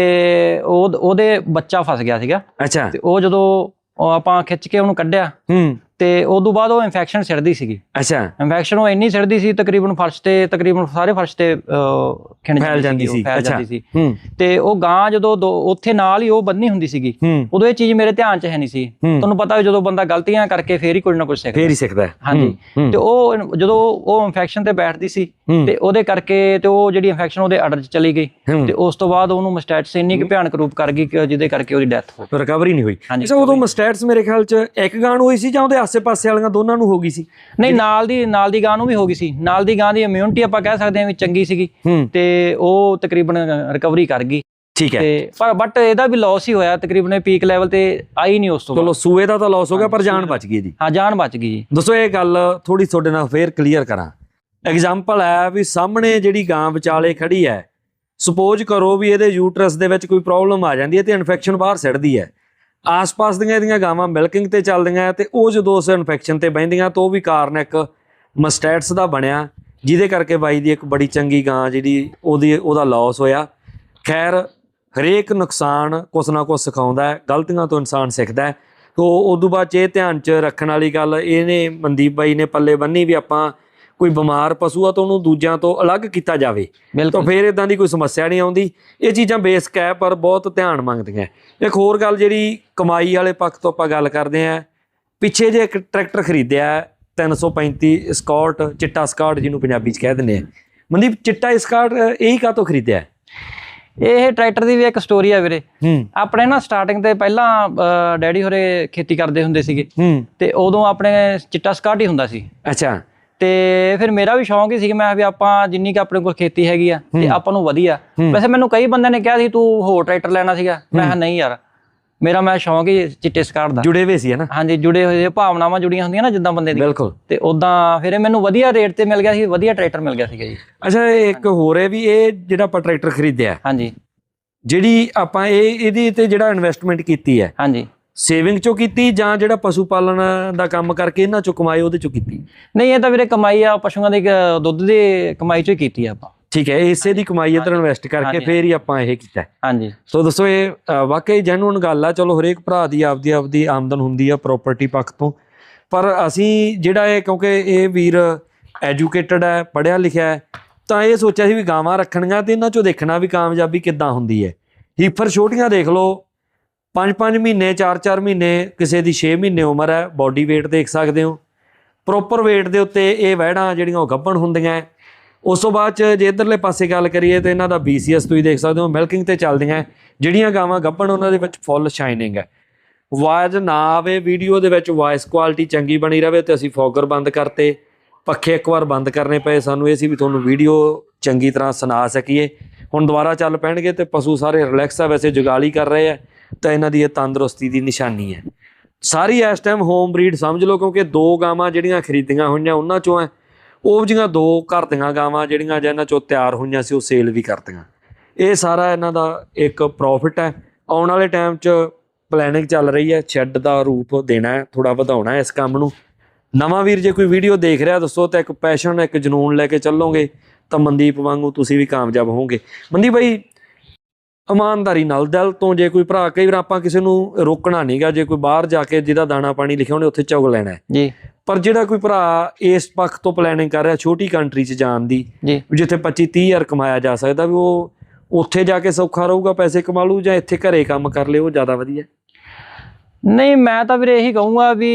ਉਹ ਉਹਦੇ ਬੱਚਾ ਫਸ ਗਿਆ ਸੀਗਾ। ਅੱਛਾ। ਤੇ ਉਹ ਜਦੋਂ ਆਪਾਂ ਖਿੱਚ ਕੇ ਉਹਨੂੰ ਕੱਢਿਆ ਤੇ ਉਦੋਂ ਬਾਅਦ ਉਹ ਇਨਫੈਕਸ਼ਨ ਛਿੜਦੀ ਸੀਗੀ। ਅੱਛਾ। ਇਨਫੈਕਸ਼ਨ ਉਹ ਇੰਨੀ ਛਿੜਦੀ ਸੀ ਤਕਰੀਬਨ ਫਰਸ਼ ਤੇ ਤਕਰੀਬਨ ਸਾਰੇ ਫਰਸ਼ ਤੇ ਖਿੰਡ ਜਾਂਦੀ ਸੀ। ਫੈਲ ਜਾਂਦੀ ਸੀ। ਤੇ ਉਹ ਗਾਂ ਜਦੋਂ ਉੱਥੇ ਨਾਲ ਹੀ ਉਹ ਬੰਨੀ ਹੁੰਦੀ ਸੀਗੀ ਉਦੋਂ ਇਹ ਚੀਜ਼ ਮੇਰੇ ਧਿਆਨ 'ਚ ਹੈ ਨਹੀਂ ਸੀ। ਤੁਹਾਨੂੰ ਪਤਾ ਜਦੋਂ ਬੰਦਾ ਗਲਤੀਆਂ ਕਰਕੇ ਫੇਰ ਹੀ ਕੁਝ ਨਾ ਕੁਝ ਸਿੱਖਦਾ। ਫੇਰ ਹੀ ਸਿੱਖਦਾ। ਹਾਂਜੀ। ਤੇ ਉਹ ਜਦੋਂ ਉਹ ਇਨਫੈਕਸ਼ਨ ਤੇ ਬੈਠਦੀ ਸੀ ਤੇ ਉਹਦੇ ਕਰਕੇ ਤੇ ਉਹ ਜਿਹੜੀ ਇਨਫੈਕਸ਼ਨ ਉਹਦੇ ਅਡਰ 'ਚ ਚਲੀ ਗਈ। ਤੇ ਉਸ ਤੋਂ ਬਾਅਦ ਉਹਨੂੰ ਮਸਟੈਟਸ ਇੰਨੀ ਕੁ ਭਿਆਨਕ ਰੂਪ ਕਰ ਗਈ ਕਿ ਜਿਹਦੇ ਕਰਕੇ ਉਹਦੀ ਡੈਥ ਹੋ ਗਈ। ਰਿਕਵਰੀ ਨਹੀਂ ਹੋਈ। ਅੱਛਾ ਉਦੋਂ ਮਸਟੈਟਸ ਮੇਰੇ ਖਿਆਲ ਚ ਇੱਕ ਗਾਂ ਹੋਈ ਸੀ ਜਾਂ ਉਹਦੇ ਆਸੇ-ਪਾਸੇ ਵਾਲੀਆਂ ਦੋਨਾਂ ਨੂੰ ਹੋ ਗਈ ਸੀ। ਨਹੀਂ ਨਾਲ ਦੀ ਨਾਲ ਦੀ ਗਾਂ ਨੂੰ ਵੀ ਹੋ ਗਈ ਸੀ। ਨਾਲ ਦੀ ਗਾਂ ਦੀ ਇਮਿਊਨਿਟੀ ਆਪਾਂ ਕਹਿ ਸਕਦੇ ਹਾਂ ਵੀ ਚੰਗੀ ਸੀਗੀ ਤੇ ਉਹ ਤਕਰੀਬਨ ਰਿਕਵਰੀ ਕਰ ਗਈ। ਠੀਕ ਹੈ। ਤੇ ਪਰ ਬਟ ਇਹਦਾ ਵੀ ਲਾਸ ਹੀ ਹੋਇਆ। ਤਕਰੀਬਨ ਪੀਕ ਲੈਵਲ ਤੇ ਆਈ ਨਹੀਂ ਉਸ ਤੋਂ ਚਲੋ ਸੂਏ ਦਾ ਤਾਂ ਲਾਸ ਹੋ ਗਿਆ ਪਰ ਜਾਨ ਬਚ ਗਈ ਜੀ ਹਾਂ ਜਾਨ ਬਚ ਗਈ ਜੀ। ਦੋਸਤੋ ਇਹ ਗੱਲ ਥੋੜੀ ਤੁਹਾਡੇ ਨਾਲ ਫੇਰ ਕਲੀਅਰ ਕਰਾਂ। ਐਗਜ਼ਾਮਪਲ ਹੈ ਵੀ ਸਾਹਮਣੇ ਜਿਹੜੀ ਗਾਂ ਵਿਚਾਲੇ ਖੜੀ ਹੈ ਸੁਪੋਜ਼ ਕਰੋ ਵੀ ਇਹਦੇ ਯੂਟਰਸ ਦੇ ਵਿੱਚ ਕੋਈ ਪ੍ਰੋਬਲਮ ਆ ਜਾਂਦੀ ਹੈ ਤੇ ਇਨਫੈਕਸ਼ਨ ਬਾਹਰ ਸਿੱਟਦੀ ਹੈ। ਆਸ-ਪਾਸ ਦੀਆਂ ਇਹਦੀਆਂ ਗਾਵਾਂ ਮਿਲਕਿੰਗ ਤੇ ਚੱਲਦੀਆਂ ਤੇ ਉਹ ਜਦੋਂ ਉਸ ਇਨਫੈਕਸ਼ਨ ਤੇ ਬਹਿੰਦੀਆਂ ਤਾਂ ਉਹ ਵੀ ਕਾਰਨ ਇੱਕ ਮਸਟੈਟਸ ਦਾ ਬਣਿਆ, ਜਿਹਦੇ ਕਰਕੇ ਬਾਈ ਦੀ ਇੱਕ ਬੜੀ ਚੰਗੀ ਗਾਂ ਜਿਹੜੀ ਉਹਦੀ, ਉਹਦਾ ਲਾਸ ਹੋਇਆ। ਖੈਰ, ਹਰੇਕ ਨੁਕਸਾਨ ਕੁਛ ਨਾ ਕੁਛ ਸਿਖਾਉਂਦਾ ਹੈ, ਗਲਤੀਆਂ ਤੋਂ ਇਨਸਾਨ ਸਿੱਖਦਾ ਹੈ। ਤੋ ਉਦੋਂ ਬਾਅਦ 'ਚ ਇਹ ਧਿਆਨ 'ਚ ਰੱਖਣ ਵਾਲੀ ਗੱਲ, ਇਹਨੇ ਮਨਦੀਪ ਬਾਈ ਨੇ ਪੱਲੇ ਬੰਨੀ ਵੀ ਆਪਾਂ ਕੋਈ ਬਿਮਾਰ ਪਸ਼ੂ ਆ ਤਾਂ ਉਹਨੂੰ ਦੂਜਿਆਂ ਤੋਂ ਅਲੱਗ ਕੀਤਾ ਜਾਵੇ। ਤਾਂ ਬਿਲਕੁਲ। ਫਿਰ ਇਦਾਂ ਦੀ ਕੋਈ ਸਮੱਸਿਆ ਨਹੀਂ ਆਉਂਦੀ। ਇਹ ਚੀਜ਼ਾਂ ਬੇਸਿਕ ਹੈ ਪਰ ਬਹੁਤ ਧਿਆਨ ਮੰਗਦੀਆਂ। ਇੱਕ ਹੋਰ ਗੱਲ ਜਿਹੜੀ ਕਮਾਈ ਵਾਲੇ ਪੱਖ ਤੋਂ ਆਪਾਂ ਗੱਲ ਕਰਦੇ ਆਂ ਪਿੱਛੇ ਜੇ ਇੱਕ ਟਰੈਕਟਰ ਖਰੀਦਿਆ ਹੈ, 335 ਸਕਾਟ ਚਿੱਟਾ ਸਕਾਟ ਜਿਹਨੂੰ ਪੰਜਾਬੀ 'ਚ ਕਹਿ ਦਿੰਦੇ ਆ। ਮਨਦੀਪ ਚਿੱਟਾ ਸਕਾਟ ਇਹੀ ਕਾਹਤੋਂ ਖਰੀਦਿਆ ਹੈ? ਇਹ ਟਰੈਕਟਰ ਦੀ ਵੀ ਇੱਕ ਸਟੋਰੀ ਆ ਵੀਰੇ। ਆਪਣੇ ਨਾ ਸਟਾਰਟਿੰਗ ਤੇ ਪਹਿਲਾਂ ਡੈਡੀ ਹੋਰੇ ਖੇਤੀ ਕਰਦੇ ਹੁੰਦੇ ਸੀਗੇ। ਤੇ ਉਦੋਂ ਆਪਣੇ ਚਿੱਟਾ ਸਕਾਟ ਹੀ ਹੁੰਦਾ ਸੀ। ਅੱਛਾ। ਤੇ ਫਿਰ ਮੇਰਾ ਵੀ ਸ਼ੌਂਕ ਹੀ ਸੀ ਕਿ ਮੈਂ ਵੀ ਆਪਾਂ ਜਿੰਨੀ ਕਿ ਆਪਣੇ ਕੋਲ ਖੇਤੀ ਹੈਗੀ ਆ ਤੇ ਆਪਾਂ ਨੂੰ ਵਧੀਆ। ਵੈਸੇ ਮੈਨੂੰ ਕਈ ਬੰਦਿਆਂ ਨੇ ਕਿਹਾ ਸੀ ਤੂੰ ਹੋਰ ਟਰੈਕਟਰ ਲੈਣਾ ਸੀਗਾ? ਮੈਂ ਕਿਹਾ ਨਹੀਂ ਯਾਰ ਮੇਰਾ ਮੈਂ ਸ਼ੌਂਕ ਹੀ ਚਿੱਟੇ ਸਕਾਟ ਦਾ। ਜੁੜੇ ਹੋਏ ਸੀ ਹੈ ਨਾ? ਹਾਂਜੀ ਜੁੜੇ ਹੋਏ ਭਾਵਨਾਵਾਂ ਜੁੜੀਆਂ ਹੁੰਦੀਆਂ ਨਾ ਜਿੱਦਾਂ ਬੰਦੇ ਦੀ। ਬਿਲਕੁਲ। ਤੇ ਉਦਾਂ ਫਿਰ ਇਹ ਮੈਨੂੰ ਵਧੀਆ ਰੇਟ ਤੇ ਮਿਲ ਗਿਆ ਸੀ ਵਧੀਆ ਟਰੈਕਟਰ ਮਿਲ ਗਿਆ ਸੀਗਾ ਜੀ। ਅੱਛਾ ਇੱਕ ਹੋਰ ਹੈ ਵੀ ਇਹ ਜਿਹੜਾ ਆਪਾਂ ਟਰੈਕਟਰ ਖਰੀਦਿਆ ਹਾਂਜੀ। ਜਿਹੜੀ ਆਪਾਂ ਇਹ ਇਹਦੀ ਤੇ ਜਿਹੜਾ ਇਨਵੈਸਟਮੈਂਟ ਕੀਤੀ ਹੈ ਹਾਂਜੀ। ਸੇਵਿੰਗ ਚੋਂ ਕੀਤੀ ਜਾਂ ਜਿਹੜਾ ਪਸ਼ੂ ਪਾਲਣ ਦਾ ਕੰਮ ਕਰਕੇ ਇਹਨਾਂ ਚੋਂ ਕਮਾਏ ਉਹਦੇ ਚੋਂ ਕੀਤੀ ਨਹੀਂ ਇਹ ਤਾਂ ਵੀਰੇ ਕਮਾਈ ਆ ਪਸ਼ੂਆਂ ਦੀ ਦੁੱਧ ਦੀ ਕਮਾਈ ਚੋਂ ਕੀਤੀ ਆ ਆਪਾਂ ਠੀਕ ਹੈ ਇਸੇ ਦੀ ਕਮਾਈ ਇੱਧਰ ਇਨਵੈਸਟ ਕਰਕੇ। ਫੇਰ ਹੀ ਆਪਾਂ ਇਹ ਕੀਤਾ। ਹਾਂਜੀ ਸੋ ਦੱਸੋ ਇਹ ਵਾਕਈ ਜੈਨੂਨ ਗੱਲ ਆ ਚਲੋ ਹਰੇਕ ਭਰਾ ਦੀ ਆਪਦੀ ਆਪਦੀ ਆਮਦਨ ਹੁੰਦੀ ਆ ਪ੍ਰਾਪਰਟੀ ਪੱਖ ਤੋਂ ਪਰ ਅਸੀਂ ਜਿਹੜਾ ਇਹ ਕਿਉਂਕਿ ਇਹ ਵੀਰ ਐਜੂਕੇਟਡ ਹੈ ਪੜ੍ਹਿਆ ਲਿਖਿਆ ਹੈ ਤਾਂ ਇਹ ਸੋਚਿਆ ਸੀ ਵੀ ਗਾਵਾਂ ਰੱਖਣੀਆਂ ਤੇ ਇਹਨਾਂ ਚੋਂ ਦੇਖਣਾ ਵੀ ਕਾਮਯਾਬੀ ਕਿੱਦਾਂ ਹੁੰਦੀ ਹੈ ਹੀਫਰ ਛੋਟੀਆਂ ਦੇਖ ਲਓ 5-5 ਮਹੀਨੇ 4-4 ਮਹੀਨੇ, ਕਿਸੇ ਦੀ 6 ਮਹੀਨੇ ਉਮਰ ਹੈ ਬਾਡੀ weight ਦੇਖ ਸਕਦੇ ਹੋ। ਪ੍ਰੋਪਰ weight ਦੇ ਉੱਤੇ ਇਹ ਵਹਿੜਾਂ ਜਿਹੜੀਆਂ ਉਹ ਗੱਭਣ ਹੁੰਦੀਆਂ ਹੈ। ਉਸ ਤੋਂ ਬਾਅਦ ਚ ਜੇ ਇਧਰਲੇ ਪਾਸੇ ਗੱਲ ਕਰੀਏ ਤਾਂ ਇਹਨਾਂ ਦਾ BCS ਤੁਸੀਂ ਦੇਖ ਸਕਦੇ ਹੋ ਮਿਲਕਿੰਗ ਤੇ ਚੱਲਦੀਆਂ ਜਿਹੜੀਆਂ ਗਾਵਾਂ ਗੱਭਣ ਉਹਨਾਂ ਦੇ ਵਿੱਚ ਫੁੱਲ ਸ਼ਾਈਨਿੰਗ ਹੈ। ਵਾਇਜ਼ ਨਾ ਆਵੇ ਵੀਡੀਓ ਦੇ ਵਿੱਚ ਵਾਇਸ ਕੁਆਲਿਟੀ ਚੰਗੀ ਬਣੀ ਰਹੇ ਤੇ ਅਸੀਂ ਫੋਗਰ ਬੰਦ ਕਰਤੇ। ਪੱਖੇ ਇੱਕ ਵਾਰ ਬੰਦ ਕਰਨੇ ਪਏ, ਸਾਨੂੰ ਇਹ ਸੀ ਵੀ ਤੁਹਾਨੂੰ ਵੀਡੀਓ ਚੰਗੀ ਤਰ੍ਹਾਂ ਸੁਣਾ ਸਕੀਏ। ਹੁਣ ਦੁਬਾਰਾ ਚੱਲ ਪੈਣਗੇ ਤੇ ਪਸ਼ੂ ਸਾਰੇ ਰਿਲੈਕਸ ਆ, ਵੈਸੇ ਜੁਗਾਲੀ ਕਰ ਰਹੇ ਆ। ਤਾਂ ਇਹਨਾਂ ਦੀ ਇਹ ਤੰਦਰੁਸਤੀ ਦੀ ਨਿਸ਼ਾਨੀ ਹੈ। ਸਾਰੀ ਇਸ ਟਾਈਮ ਹੋਮ ਬਰੀਡ ਸਮਝ ਲਓ ਕਿਉਂਕਿ ਦੋ ਗਾਵਾਂ ਜਿਹੜੀਆਂ ਖਰੀਦੀਆਂ ਹੋਈਆਂ ਉਹਨਾਂ ਚੋਂ ਹੈ, ਉਹ ਜਿਹੜੀਆਂ ਦੋ ਘਰ ਦੀਆਂ ਗਾਵਾਂ ਜਿਹੜੀਆਂ ਜਿਹਨਾਂ ਚੋਂ ਤਿਆਰ ਹੋਈਆਂ ਸੀ, ਉਹ ਸੇਲ ਵੀ ਕਰਦੀਆਂ। ਇਹ ਸਾਰਾ ਇਹਨਾਂ ਦਾ ਇੱਕ ਪ੍ਰੋਫਿਟ ਹੈ। ਆਉਣ ਵਾਲੇ ਟਾਈਮ 'ਚ ਪਲੈਨਿੰਗ ਚੱਲ ਰਹੀ ਹੈ ਸ਼ੈੱਡ ਦਾ ਰੂਪ ਦੇਣਾ ਹੈ ਥੋੜਾ ਵਧਾਉਣਾ ਹੈ ਇਸ ਕੰਮ ਨੂੰ। ਨਵਾਂ ਵੀਰ ਜੇ ਕੋਈ ਵੀਡੀਓ ਦੇਖ ਰਿਹਾ, ਦੱਸੋ ਤਾਂ ਇੱਕ ਪੈਸ਼ਨ ਇੱਕ ਜਨੂਨ ਲੈ ਕੇ ਚੱਲੋਗੇ, ਤਾਂ ਮਨਦੀਪ ਵਾਂਗੂ ਤੁਸੀਂ ਵੀ ਕਾਮਯਾਬ ਹੋਵੋਗੇ। ਮਨਦੀਪ ਭਾਈ ਇਮਾਨਦਾਰੀ ਨਾਲ ਦਿਲ ਤੋਂ ਜੇ ਕੋਈ ਭਰਾ ਕਈ ਵਾਰ ਆਪਾਂ ਕਿਸੇ ਨੂੰ ਰੋਕਣਾ ਨਹੀਂਗਾ ਜੇ ਕੋਈ ਬਾਹਰ ਜਾ ਕੇ ਜਿਹਦਾ ਦਾਣਾ ਪਾਣੀ ਲਿਖਿਆ ਉਹਨੇ ਉੱਥੇ ਚੁਗ ਲੈਣਾ। ਜੀ। ਪਰ ਜਿਹੜਾ ਕੋਈ ਭਰਾ ਇਸ ਪੱਖ ਤੋਂ ਪਲੈਨਿੰਗ ਕਰ ਰਿਹਾ ਛੋਟੀ ਕੰਟਰੀ 'ਚ ਜਾਣ ਦੀ ਜਿੱਥੇ 25 30 ਹਜ਼ਾਰ ਕਮਾਇਆ ਜਾ ਸਕਦਾ ਵੀ ਉਹ ਉੱਥੇ ਜਾ ਕੇ ਸੌਖਾ ਰਹੂਗਾ ਪੈਸੇ ਕਮਾ ਲੂ ਜਾਂ ਇੱਥੇ ਘਰੇ ਕੰਮ ਕਰ ਲੇ ਉਹ ਜ਼ਿਆਦਾ ਵਧੀਆ ਨਹੀਂ ਮੈਂ ਤਾਂ ਵੀਰੇ ਇਹੀ ਕਹੂੰਗਾ ਵੀ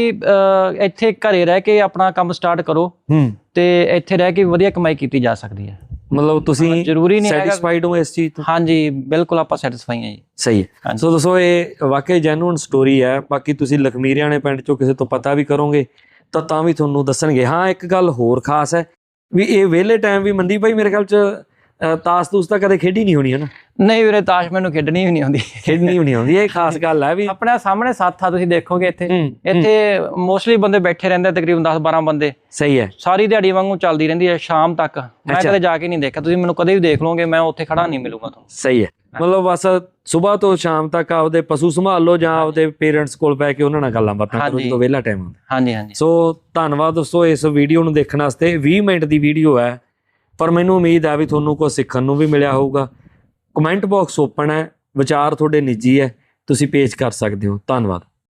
ਇੱਥੇ ਘਰੇ ਰਹਿ ਕੇ ਆਪਣਾ ਕੰਮ ਸਟਾਰਟ ਕਰੋ ਹੂੰ। ਤੇ ਇੱਥੇ ਰਹਿ ਕੇ ਵਧੀਆ ਕਮਾਈ ਕੀਤੀ ਜਾ ਸਕਦੀ ਹੈ। ਮਤਲਬ ਤੁਸੀਂ ਜ਼ਰੂਰੀ ਨਹੀਂ ਹੈਗਾ ਸੈਟੀਸਫਾਈਡ ਹੋ ਇਸ ਚੀਜ਼ ਤੋਂ? ਹਾਂਜੀ ਬਿਲਕੁਲ ਆਪਾਂ ਸੈਟੀਸਫਾਈ ਹਾਂ ਜੀ। ਸਹੀ ਹੈ। ਸੋ ਦੋਸਤੋ ਇਹ ਵਾਕਈ ਜੈਨੂਨ ਸਟੋਰੀ ਹੈ। ਬਾਕੀ ਤੁਸੀਂ ਲਖਮੀਰਿਆਣੇ ਪਿੰਡ ਚੋਂ ਕਿਸੇ ਤੋਂ ਪਤਾ ਵੀ ਕਰੋਗੇ ਤਾਂ ਤਾਂ ਵੀ ਤੁਹਾਨੂੰ ਦੱਸਣਗੇ। ਹਾਂ ਇੱਕ ਗੱਲ ਹੋਰ ਖਾਸ ਹੈ ਵੀ ਇਹ ਵਿਹਲੇ ਟਾਈਮ ਵੀ ਮਨਦੀਪ ਭਾਈ ਮੇਰੇ ਖਿਆਲ ਚ ਤਾਸ ਤੂਸ ਤਾਂ ਕਦੇ ਖੇਡੀ ਨਹੀਂ ਹੋਣੀ ਹੈ ਨਾ ਨਹੀਂ ਵੀਰੇ ਤਾਸ਼ ਮੈਨੂੰ ਖੇਡਣੀ ਵੀ ਨਹੀਂ ਆਉਂਦੀ। ਖੇਡਣੀ ਵੀ ਨਹੀਂ ਆਉਂਦੀ ਇਹ ਖਾਸ ਗੱਲ ਹੈ ਵੀ ਆਪਣੇ ਸਾਹਮਣੇ ਸੱਥ ਆ ਤੁਸੀਂ ਦੇਖੋਗੇ ਇੱਥੇ। ਇੱਥੇ ਮੋਸਟਲੀ ਬੰਦੇ ਬੈਠੇ ਰਹਿੰਦੇ ਤਕਰੀਬਨ 10 12 ਬੰਦੇ। ਸਹੀ ਹੈ। ਸਾਰੀ ਦਿਹਾੜੀ ਵਾਂਗੂ ਚੱਲਦੀ ਰਹਿੰਦੀ ਹੈ ਸ਼ਾਮ ਤੱਕ। ਮੈਂ। ਕਦੇ ਜਾ ਕੇ ਨਹੀਂ ਦੇਖਿਆ ਤੁਸੀਂ ਮੈਨੂੰ ਕਦੇ ਵੀ ਦੇਖ ਲਓਗੇ ਮੈਂ ਉੱਥੇ ਖੜਾ ਨਹੀਂ ਮਿਲੂਗਾ ਤੁਹਾਨੂੰ। ਸਹੀ ਹੈ। ਮਤਲਬ ਬਸ ਸਵੇਰ ਤੋਂ ਸ਼ਾਮ ਤੱਕ ਆਪਦੇ ਪਸ਼ੂ ਸੰਭਾਲ ਲਓ ਜਾਂ ਆਪਦੇ ਪੇਰੈਂਟਸ ਕੋਲ ਬੈ ਕੇ ਉਹਨਾਂ ਨਾਲ ਗੱਲਾਂ ਬਾਤਾਂ ਕਰੋ। ਜਦੋਂ ਵਿਹਲਾ ਟਾਈਮ ਹੁੰਦਾ। ਹਾਂਜੀ ਹਾਂਜੀ। ਸੋ ਧੰਨਵਾਦ ਦੋਸਤੋ ਇਸ ਵੀਡੀਓ ਨੂੰ ਦੇਖਣ ਵਾਸਤੇ। 20 ਮਿੰਟ ਦੀ ਵੀਡੀਓ ਹੈ। ਪਰ ਮੈਨੂੰ ਉਮੀਦ ਹੈ ਵੀ ਤੁਹਾਨੂੰ ਕੁਝ ਸਿੱਖਣ ਨੂੰ ਵੀ ਮਿਲਿਆ ਹੋਊਗਾ। ਕਮੈਂਟ ਬਾਕਸ ਓਪਨ ਹੈ, ਵਿਚਾਰ ਤੁਹਾਡੇ ਨਿੱਜੀ ਹੈ, ਤੁਸੀਂ ਪੇਸ਼ ਕਰ ਸਕਦੇ ਹੋ। ਧੰਨਵਾਦ।